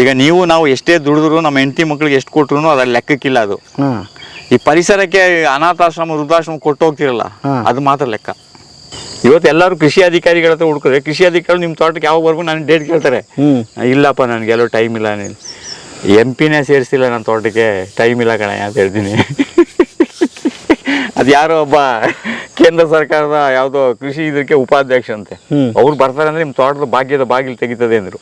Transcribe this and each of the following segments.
ಈಗ ನೀವು ನಾವು ಎಷ್ಟೇ ದುಡಿದ್ರು ನಮ್ಮ ಹೆಂಡತಿ ಮಕ್ಳಿಗೆ ಎಷ್ಟು ಕೊಟ್ರು ಅದ್ರ ಲೆಕ್ಕಕ್ಕಿಲ್ಲ ಅದು. ಈ ಪರಿಸರಕ್ಕೆ ಅನಾಥಾಶ್ರಮ ವೃದ್ಧಾಶ್ರಮ ಕೊಟ್ಟು ಹೋಗ್ತಿರಲ್ಲ ಅದು ಮಾತ್ರ ಲೆಕ್ಕ. ಇವತ್ತು ಎಲ್ಲರೂ ಕೃಷಿ ಅಧಿಕಾರಿಗಳ ಹತ್ರ ಹುಡುಕಿದ್ರೆ ಕೃಷಿ ಅಧಿಕಾರಿ ನಿಮ್ಮ ತೋಟಕ್ಕೆ ಯಾವಾಗವರೆಗೂ ನಾನು ಡೇಟ್ ಕೇಳ್ತಾರೆ. ಇಲ್ಲಪ್ಪ ನನಗೆ ಎಲ್ಲೋ ಟೈಮ್ ಇಲ್ಲ ನೀನು. ಎಂ ಪಿನೇ ಸೇರಿಸಿಲ್ಲ ನನ್ನ ತೋಟಕ್ಕೆ ಟೈಮ್ ಇಲ್ಲ ಕಣ ಅಂತ ಹೇಳ್ತೀನಿ. ಅದು ಯಾರೋ ಒಬ್ಬ ಕೇಂದ್ರ ಸರ್ಕಾರದ ಯಾವುದೋ ಕೃಷಿ ಇದಕ್ಕೆ ಉಪಾಧ್ಯಕ್ಷ ಅಂತೆ. ಅವ್ರು ಬರ್ತಾರೆ ಅಂದ್ರೆ ನಿಮ್ಮ ತೋಟದ ಭಾಗ್ಯದ ಬಾಗಿಲು ತೆಗಿತದೆ ಅಂದರು.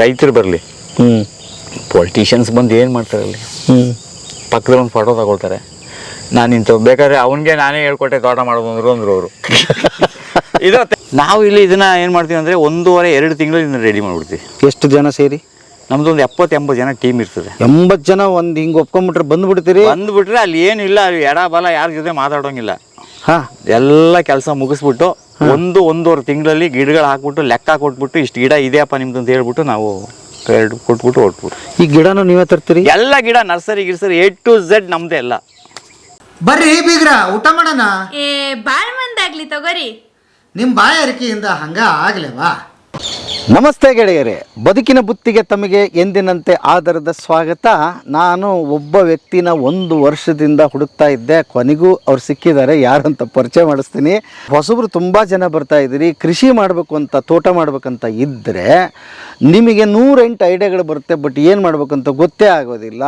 ರೈತರು ಬರಲಿ. ಹ್ಞೂ ಪೊಲಿಟಿಷಿಯನ್ಸ್ ಬಂದು ಏನು ಮಾಡ್ತಾರೆ ಅಲ್ಲಿ? ಹ್ಞೂ ಪಕ್ಕದಲ್ಲಿ ಒಂದು ಫೋಟೋ ತಗೊಳ್ತಾರೆ. ನಾನು ಇಂಥ ಬೇಕಾದ್ರೆ ಅವನಿಗೆ ನಾನೇ ಹೇಳ್ಕೊಟ್ಟೆ ತೋಟ ಮಾಡೋದು ಅಂದ್ರು ಅಂದರು ಅವರು. ಇದು ನಾವು ಇಲ್ಲಿ ಇದನ್ನು ಏನು ಮಾಡ್ತೀವಿ ಅಂದರೆ ಒಂದೂವರೆ ಎರಡು ತಿಂಗಳು ಇದನ್ನ ರೆಡಿ ಮಾಡಿಬಿಡ್ತೀವಿ. ಎಷ್ಟು ಜನ ಸೇರಿ? ನಮ್ದು ಒಂದು ಎಪ್ಪತ್ತು ಎಂಬತ್ತು ಜನ ಟೀಮ್ ಇರ್ತದೆ. ಎಂಬತ್ತು ಜನ ಒಂದು ಹಿಂಗೆ ಒಪ್ಕೊಂಬಿಟ್ರೆ ಬಂದ್ಬಿಡ್ತೀರಿ? ಬಂದ್ಬಿಟ್ರೆ ಅಲ್ಲಿ ಏನಿಲ್ಲ ಅಲ್ಲಿ ಎಡ ಬಲ ಯಾರ ಜೊತೆ ಮಾತಾಡೋಂಗಿಲ್ಲ. ಹಾಂ. ಎಲ್ಲ ಕೆಲಸ ಮುಗಿಸ್ಬಿಟ್ಟು ಒಂದು ಒಂದೂವರೆ ತಿಂಗಳಲ್ಲಿ ಗಿಡಗಳು ಹಾಕ್ಬಿಟ್ಟು ಲೆಕ್ಕ ಕೊಟ್ಬಿಟ್ಟು ಇಷ್ಟು ಗಿಡ ಇದೆಯಪ್ಪ ನಿಮ್ದು ಅಂತ ಹೇಳ್ಬಿಟ್ಟು ನಾವು ಎರಡು ಕೊಟ್ಬಿಟ್ಟು ಹೊಟ್ಬಿಟ್ಟು ಈ ಗಿಡನೂ ನೀವೇ ತರ್ತೀರಿ? ಎಲ್ಲ ಗಿಡ ನರ್ಸರಿ ಗಿರ್ಸರಿ ಎ ಟು ಝೆಡ್ ನಮ್ದೇ ಎಲ್ಲ. ಬರ್ರಿ ಬೀಗ್ರ ಊಟ ಮಾಡೋಣ? ಏ ಬಾಳ್ ಮಂದಾಗ್ಲಿ ತಗೋರಿ. ನಿಮ್ಮ ಬಾಯಾರಿಕೆಯಿಂದ ಹಂಗ ಆಗ್ಲೇವಾ? ನಮಸ್ತೆ ಗೆಳೆಯರೇ, ಬದುಕಿನ ಬುತ್ತಿಗೆ ತಮಗೆ ಎಂದಿನಂತೆ ಆಧಾರದ ಸ್ವಾಗತ. ನಾನು ಒಬ್ಬ ವ್ಯಕ್ತಿನ ಒಂದು ವರ್ಷದಿಂದ ಹುಡುಕ್ತಾ ಇದ್ದೆ. ಕೊನೆಗೂ ಅವ್ರು ಸಿಕ್ಕಿದ್ದಾರೆ, ಯಾರಂತ ಪರಿಚಯ ಮಾಡಿಸ್ತೀನಿ. ಹೊಸಬ್ರು ತುಂಬ ಜನ ಬರ್ತಾ ಇದ್ದೀರಿ. ಕೃಷಿ ಮಾಡಬೇಕು ಅಂತ, ತೋಟ ಮಾಡಬೇಕಂತ ಇದ್ದರೆ ನಿಮಗೆ ನೂರೆಂಟು ಐಡಿಯಾಗಳು ಬರುತ್ತೆ, ಬಟ್ ಏನು ಮಾಡಬೇಕಂತ ಗೊತ್ತೇ ಆಗೋದಿಲ್ಲ.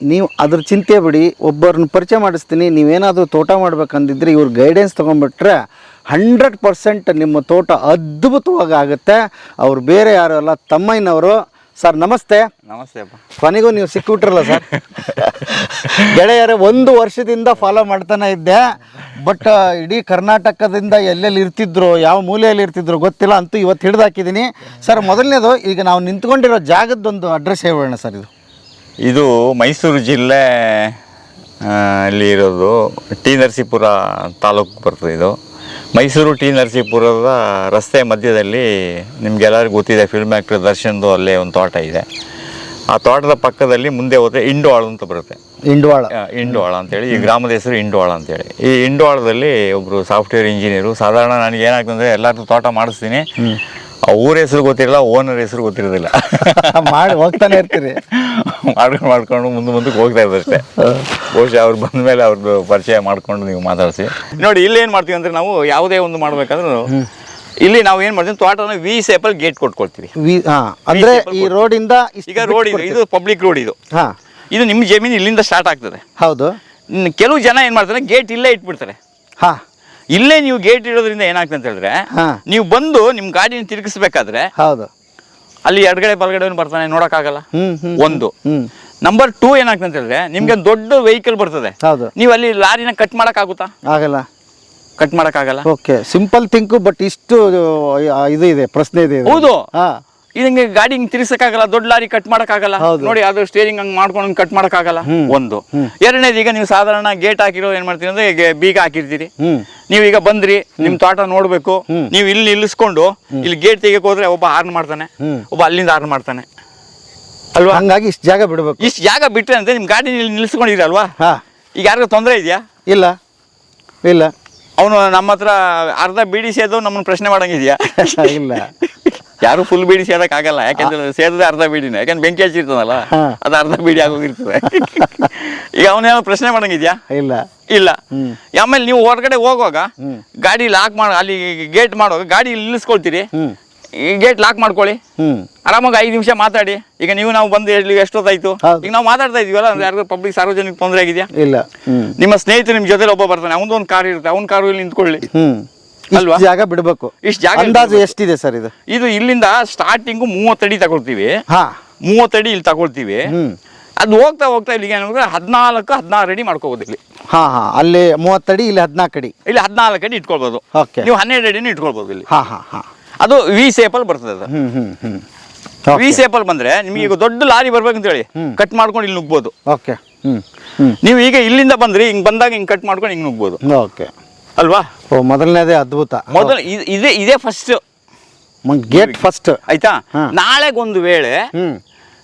ನೀವು ಅದ್ರ ಚಿಂತೆ ಬಿಡಿ, ಒಬ್ಬರನ್ನ ಪರಿಚಯ ಮಾಡಿಸ್ತೀನಿ. ನೀವೇನಾದರೂ ತೋಟ ಮಾಡ್ಬೇಕಂದಿದ್ರೆ ಇವ್ರ ಗೈಡೆನ್ಸ್ ತೊಗೊಂಡ್ಬಿಟ್ರೆ ಹಂಡ್ರೆಡ್ ಪರ್ಸೆಂಟ್ ನಿಮ್ಮ ತೋಟ ಅದ್ಭುತವಾಗಿ ಆಗುತ್ತೆ ಅವ್ರು ಬೇರೆ ಯಾರು ಅಲ್ಲ ತಮ್ಮಯ್ಯನವರು. ಸರ್ ನಮಸ್ತೆ. ನಮಸ್ತೆ ಅಪ್ಪ. ಕೊನೆಗೂ ನೀವು ಸಿಕ್ಕಿಬಿಟ್ರಲ್ಲ ಸರ್? ಗೆಳೆಯರೇ ಒಂದು ವರ್ಷದಿಂದ ಫಾಲೋ ಮಾಡ್ತಾನೆ ಇದ್ದೆ. ಬಟ್ ಇಡೀ ಕರ್ನಾಟಕದಿಂದ ಎಲ್ಲೆಲ್ಲಿ ಇರ್ತಿದ್ರು ಯಾವ ಮೂಲೆಯಲ್ಲಿ ಇರ್ತಿದ್ರು ಗೊತ್ತಿಲ್ಲ ಅಂತೂ ಇವತ್ತು ಹಿಡ್ದು ಹಾಕಿದ್ದೀನಿ. ಸರ್ ಮೊದಲನೇದು ಈಗ ನಾವು ನಿಂತ್ಕೊಂಡಿರೋ ಜಾಗದ್ದೊಂದು ಅಡ್ರೆಸ್ ಹೇಳೋಣ ಸರ್ ಇದು. ಇದು ಮೈಸೂರು ಜಿಲ್ಲೆ ಅಲ್ಲಿ ಇರೋದು ಟಿ ನರಸೀಪುರ ತಾಲೂಕು ಬರ್ತದೆ ಇದು. ಮೈಸೂರು ಟಿ ನರಸೀಪುರದ ರಸ್ತೆ ಮಧ್ಯದಲ್ಲಿ ನಿಮ್ಗೆಲ್ಲರಿಗೂ ಗೊತ್ತಿದೆ ಫಿಲ್ಮ್ ಆ್ಯಕ್ಟರ್ ದರ್ಶನ್ದು ಅಲ್ಲೇ ಒಂದು ತೋಟ ಇದೆ. ಆ ತೋಟದ ಪಕ್ಕದಲ್ಲಿ ಮುಂದೆ ಹೋದರೆ ಇಂಡೋಳ ಅಂತ ಬರುತ್ತೆ. ಇಂಡೋಳ ಇಂಡೋಳ ಅಂತೇಳಿ ಈ ಗ್ರಾಮದ ಹೆಸರು ಇಂಡೋಳ ಅಂತೇಳಿ. ಈ ಇಂಡೋಳದಲ್ಲಿ ಒಬ್ಬರು ಸಾಫ್ಟ್ವೇರ್ ಇಂಜಿನಿಯರು ಸಾಧಾರಣ ನನಗೆ ಏನಾಗ್ತಂದ್ರೆ ಎಲ್ಲರದ್ದು ತೋಟ ಮಾಡಿಸ್ತೀನಿ. ಆ ಊರ ಹೆಸರು ಗೊತ್ತಿರಲ್ಲ ಓನರ್ ಹೆಸರು ಗೊತ್ತಿರೋದಿಲ್ಲ. ಮಾಡಿ ಹೋಗ್ತಾನೆ ಇರ್ತೀರಿ. ಮಾಡ್ಕೊಂಡು ಮಾಡ್ಕೊಂಡು ಮುಂದೆ ಮುಂದಕ್ಕೆ ಹೋಗ್ತಾ ಇದ್ದಾರೆ ಅಷ್ಟೇ. ಬಹುಶಃ ಅವ್ರು ಬಂದ ಮೇಲೆ ಅವ್ರದ್ದು ಪರಿಚಯ ಮಾಡ್ಕೊಂಡು ನೀವು ಮಾತಾಡಿಸಿ. ನೋಡಿ ಇಲ್ಲಿ ಏನು ಮಾಡ್ತೀವಿ ಅಂದರೆ ನಾವು ಯಾವುದೇ ಒಂದು ಮಾಡಬೇಕಾದ್ರೂ ಇಲ್ಲಿ ನಾವು ಏನು ಮಾಡ್ತೀವಿ ತೋಟನ ವಿ ಸೇಪಲ್ ಗೇಟ್ ಕೊಟ್ಕೊಳ್ತೀವಿ. ವಿ ಹಾ. ಅಂದ್ರೆ ಈ ರೋಡಿಂದ ಈಗ ರೋಡ್ ಇದು ಇದು ಪಬ್ಲಿಕ್ ರೋಡ್ ಇದು. ಹಾ. ಇದು ನಿಮ್ಮ ಜಮೀನು ಇಲ್ಲಿಂದ ಸ್ಟಾರ್ಟ್ ಆಗ್ತದೆ. ಹೌದು. ಇನ್ನು ಕೆಲವು ಜನ ಏನು ಮಾಡ್ತಾರೆ ಗೇಟ್ ಇಲ್ಲೇ ಇಟ್ಬಿಡ್ತಾರೆ. ಹಾ. ಇಲ್ಲೇ ನೀವು ಗೇಟ್ ಇಡೋದ್ರಿಂದ ಏನಾಗ್ತದೆ ಅಂತ ಹೇಳಿದ್ರೆ ಹಾ. ನೀವು ಬಂದು ನಿಮ್ಮ ಗಾಡಿನ ತಿರುಗಿಸ್ಬೇಕಾದ್ರೆ ಹೌದು. ಅಲ್ಲಿ ಎಡಗಡೆ ಬಲಗಡೆ ಬರ್ತಾನೆ ನೋಡೋಕ್ಕಾಗಲ್ಲ? ಒಂದು. ನಂಬರ್ ಟೂ ಏನಾಗ್ತದೆ ಅಂತ ಹೇಳಿದ್ರೆ ನಿಮ್ಗೆ ದೊಡ್ಡ ವೆಹಿಕಲ್ ಬರ್ತದೆ. ಹೌದು. ನೀವು ಅಲ್ಲಿ ಲಾರಿನ ಕಟ್ ಆಗುತ್ತಾ ಆಗಲ್ಲ. ಕಟ್ ಆಗಲ್ಲ ಓಕೆ ಸಿಂಪಲ್ ಥಿಂಕ್ ಬಟ್ ಇಷ್ಟು ಇದು ಇದೆ ಪ್ರಶ್ನೆ ಇದೆ ಹೌದು. ಇದು ಹಿಂಗೆ ಗಾಡಿ ಹಿಂಗ್ ತಿರ್ಸಕ್ಕಾಗಲ್ಲ ದೊಡ್ಡ ಲಾರಿ ಕಟ್ ಆಗಲ್ಲ ನೋಡಿ ಅದು ಸ್ಟೇರಿಂಗ್ ಹಂಗ್ ಮಾಡ್ಕೊಂಡು ಕಟ್ ಆಗಲ್ಲ ಒಂದು. ಎರಡನೇದು ಈಗ ನೀವು ಸಾಧಾರಣ ಗೇಟ್ ಹಾಕಿರೋ ಏನ್ ಮಾಡ್ತೀರಿ ಅಂದ್ರೆ ಈಗ ಬೀಗ ಹಾಕಿರ್ತೀರಿ. ನೀವು ಈಗ ಬಂದ್ರಿ ನಿಮ್ ತೋಟ ನೋಡ್ಬೇಕು. ನೀವು ಇಲ್ಲಿ ನಿಲ್ಲಿಸ್ಕೊಂಡು ಇಲ್ಲಿ ಗೇಟ್ ತೆಗಿಯಕ್ ಹೋದ್ರೆ ಒಬ್ಬ ಹಾರ್ನ್ ಮಾಡ್ತಾನೆ. ಒಬ್ಬ ಅಲ್ಲಿಂದ ಹಾರ್ನ್ ಮಾಡ್ತಾನೆ. ಅಲ್ವಾ? ಹಂಗಾಗಿ ಇಷ್ಟು ಜಾಗ ಬಿಡ್ಬೇಕು. ಇಷ್ಟು ಜಾಗ ಬಿಟ್ರೆ ಅಂದ್ರೆ ನಿಮ್ ಗಾಡಿ ಇಲ್ಲಿ ನಿಲ್ಲಿಸ್ಕೊಂಡಿರಿ ಅಲ್ವಾ? ಈಗ ಯಾರಿಗೂ ತೊಂದರೆ ಇದೆಯಾ? ಇಲ್ಲ. ಇಲ್ಲ. ಅವನು ನಮ್ಮ ಹತ್ರ ಅರ್ಧ ಬೀಡಿ ಅದು ನಮ್ಮನ್ನ ಪ್ರಶ್ನೆ ಮಾಡಂಗಿದ್ಯಾ? ಇಲ್ಲ. ಯಾರು ಫುಲ್ ಬೀಡಿ ಸೇದಕ್ ಆಗಲ್ಲ. ಯಾಕಂದ್ರೆ ಸೇದದ ಅರ್ಧ ಬೀಡಿನ. ಯಾಕಂದ್ರೆ ಬೆಂಕಿ ಹಚ್ಚಿರ್ತದಲ್ಲ. ಅದು ಅರ್ಧ ಬೀಡಿ ಆಗೋಗಿರ್ತದೆ. ಈಗ ಅವನೇನೋ ಪ್ರಶ್ನೆ ಮಾಡಂಗಿದ್ಯಾ? ಇಲ್ಲ. ಇಲ್ಲ. ಆಮೇಲೆ ನೀವು ಹೊರಗಡೆ ಹೋಗುವಾಗ ಗಾಡಿ ಲಾಕ್ ಮಾಡ ಅಲ್ಲಿ ಗೇಟ್ ಮಾಡುವಾಗ ಗಾಡಿ ನಿಲ್ಲಿಸ್ಕೊಳ್ತೀರಿ ಈ ಗೇಟ್ ಲಾಕ್ ಮಾಡ್ಕೊಳ್ಳಿ. ಆರಾಮಾಗಿ ಐದು ನಿಮಿಷ ಮಾತಾಡಿ. ಈಗ ನೀವು ನಾವು ಬಂದು ಹೇಳಿ ಎಷ್ಟೊತ್ತಾಯ್ತು. ಈಗ ನಾವು ಮಾತಾಡ್ತಾ ಇದೀವಲ್ಲ ಯಾರು ಯಾರಿಗೂ ಪಬ್ಲಿಕ್ ಸಾರ್ವಜನಿಕ ತೊಂದರೆ ಆಗಿದೆಯಾ? ಇಲ್ಲ. ನಿಮ್ಮ ಸ್ನೇಹಿತರು ನಿಮ್ಮ ಜೊತೆ ಒಬ್ಬ ಬರ್ತಾನೆ. ಅವನೊಂದು ಒಂದು ಕಾರ್ ಇರುತ್ತೆ. ಅವ್ನ ಕಾರು ಇಲ್ಲಿ ನಿಂತ್ಕೊಳ್ಳಿ. ಅಲ್ವಾ? ಜಾಗ ಬಿಡಬೇಕು. ಇಷ್ಟು ಜಾಗ ಅಂದಾಜು ಎಷ್ಟಿದೆ ಸರ್ ಇದು? ಇದು ಇಲ್ಲಿಂದ ಸ್ಟಾರ್ಟಿಂಗು ಮೂವತ್ತಡಿ ತಗೊಳ್ತೀವಿ. ಹಾ. ಮೂವತ್ತಡಿ ಇಲ್ಲಿ ತಗೊಳ್ತೀವಿ. ಅದು ಹೋಗ್ತಾ ಹೋಗ್ತಾ ಇಲ್ಲಿಗೆ ಏನಂದ್ರೆ ಹದಿನಾಲ್ಕು ಹದಿನಾರು ಅಡಿ ಮಾಡ್ಕೋಬೋದು ಇಲ್ಲಿ. ಹಾ ಹಾ. ಅಲ್ಲಿ ಮೂವತ್ತಡಿ ಇಲ್ಲಿ ಹದಿನಾಲ್ಕು ಅಡಿ. ಇಲ್ಲಿ ಹದಿನಾಲ್ಕು ಅಡಿ ಇಟ್ಕೊಳ್ಬೋದು. ಓಕೆ ನೀವು ಹನ್ನೆರಡು ಅಡಿನೂ ಇಟ್ಕೊಳ್ಬೋದು ಇಲ್ಲಿ. ಹಾ ಹಾ ಹಾ. ಅದು ವಿ ಸೇಪಲ್ ಬರ್ತದೆ ಅದು. ಹ್ಮ್ ಹ್ಮ್ ಹ್ಮ್. ವಿ ಸೇಪಲ್ ಬಂದ್ರೆ ನಿಮಗೆ ಈಗ ದೊಡ್ಡ ಲಾರಿ ಬರ್ಬೇಕಂತ ಹೇಳಿ. ಕಟ್ ಮಾಡ್ಕೊಂಡು ಇಲ್ಲಿ ನುಗ್ಬೋದು. ಓಕೆ ಹ್ಮ್ ಹ್ಮ್. ನೀವು ಈಗ ಇಲ್ಲಿಂದ ಬಂದ್ರಿ ಹಿಂಗ್ ಬಂದಾಗ ಹಿಂಗ್ ಕಟ್ ಮಾಡ್ಕೊಂಡು ಹಿಂಗ್ ನುಗ್ಬೋದು. ಓಕೆ ಅಲ್ವಾ? ಓ ಮೊದಲನೇದೇ ಅದ್ಭುತ. ಮೊದಲು ಇದ್- ಇದೇ ಇದೇ ಫಸ್ಟ್ ಗೇಟ್ ಫಸ್ಟ್ ಆಯ್ತಾ. ನಾಳೆಗೊಂದು ವೇಳೆ ಹ್ಮ್.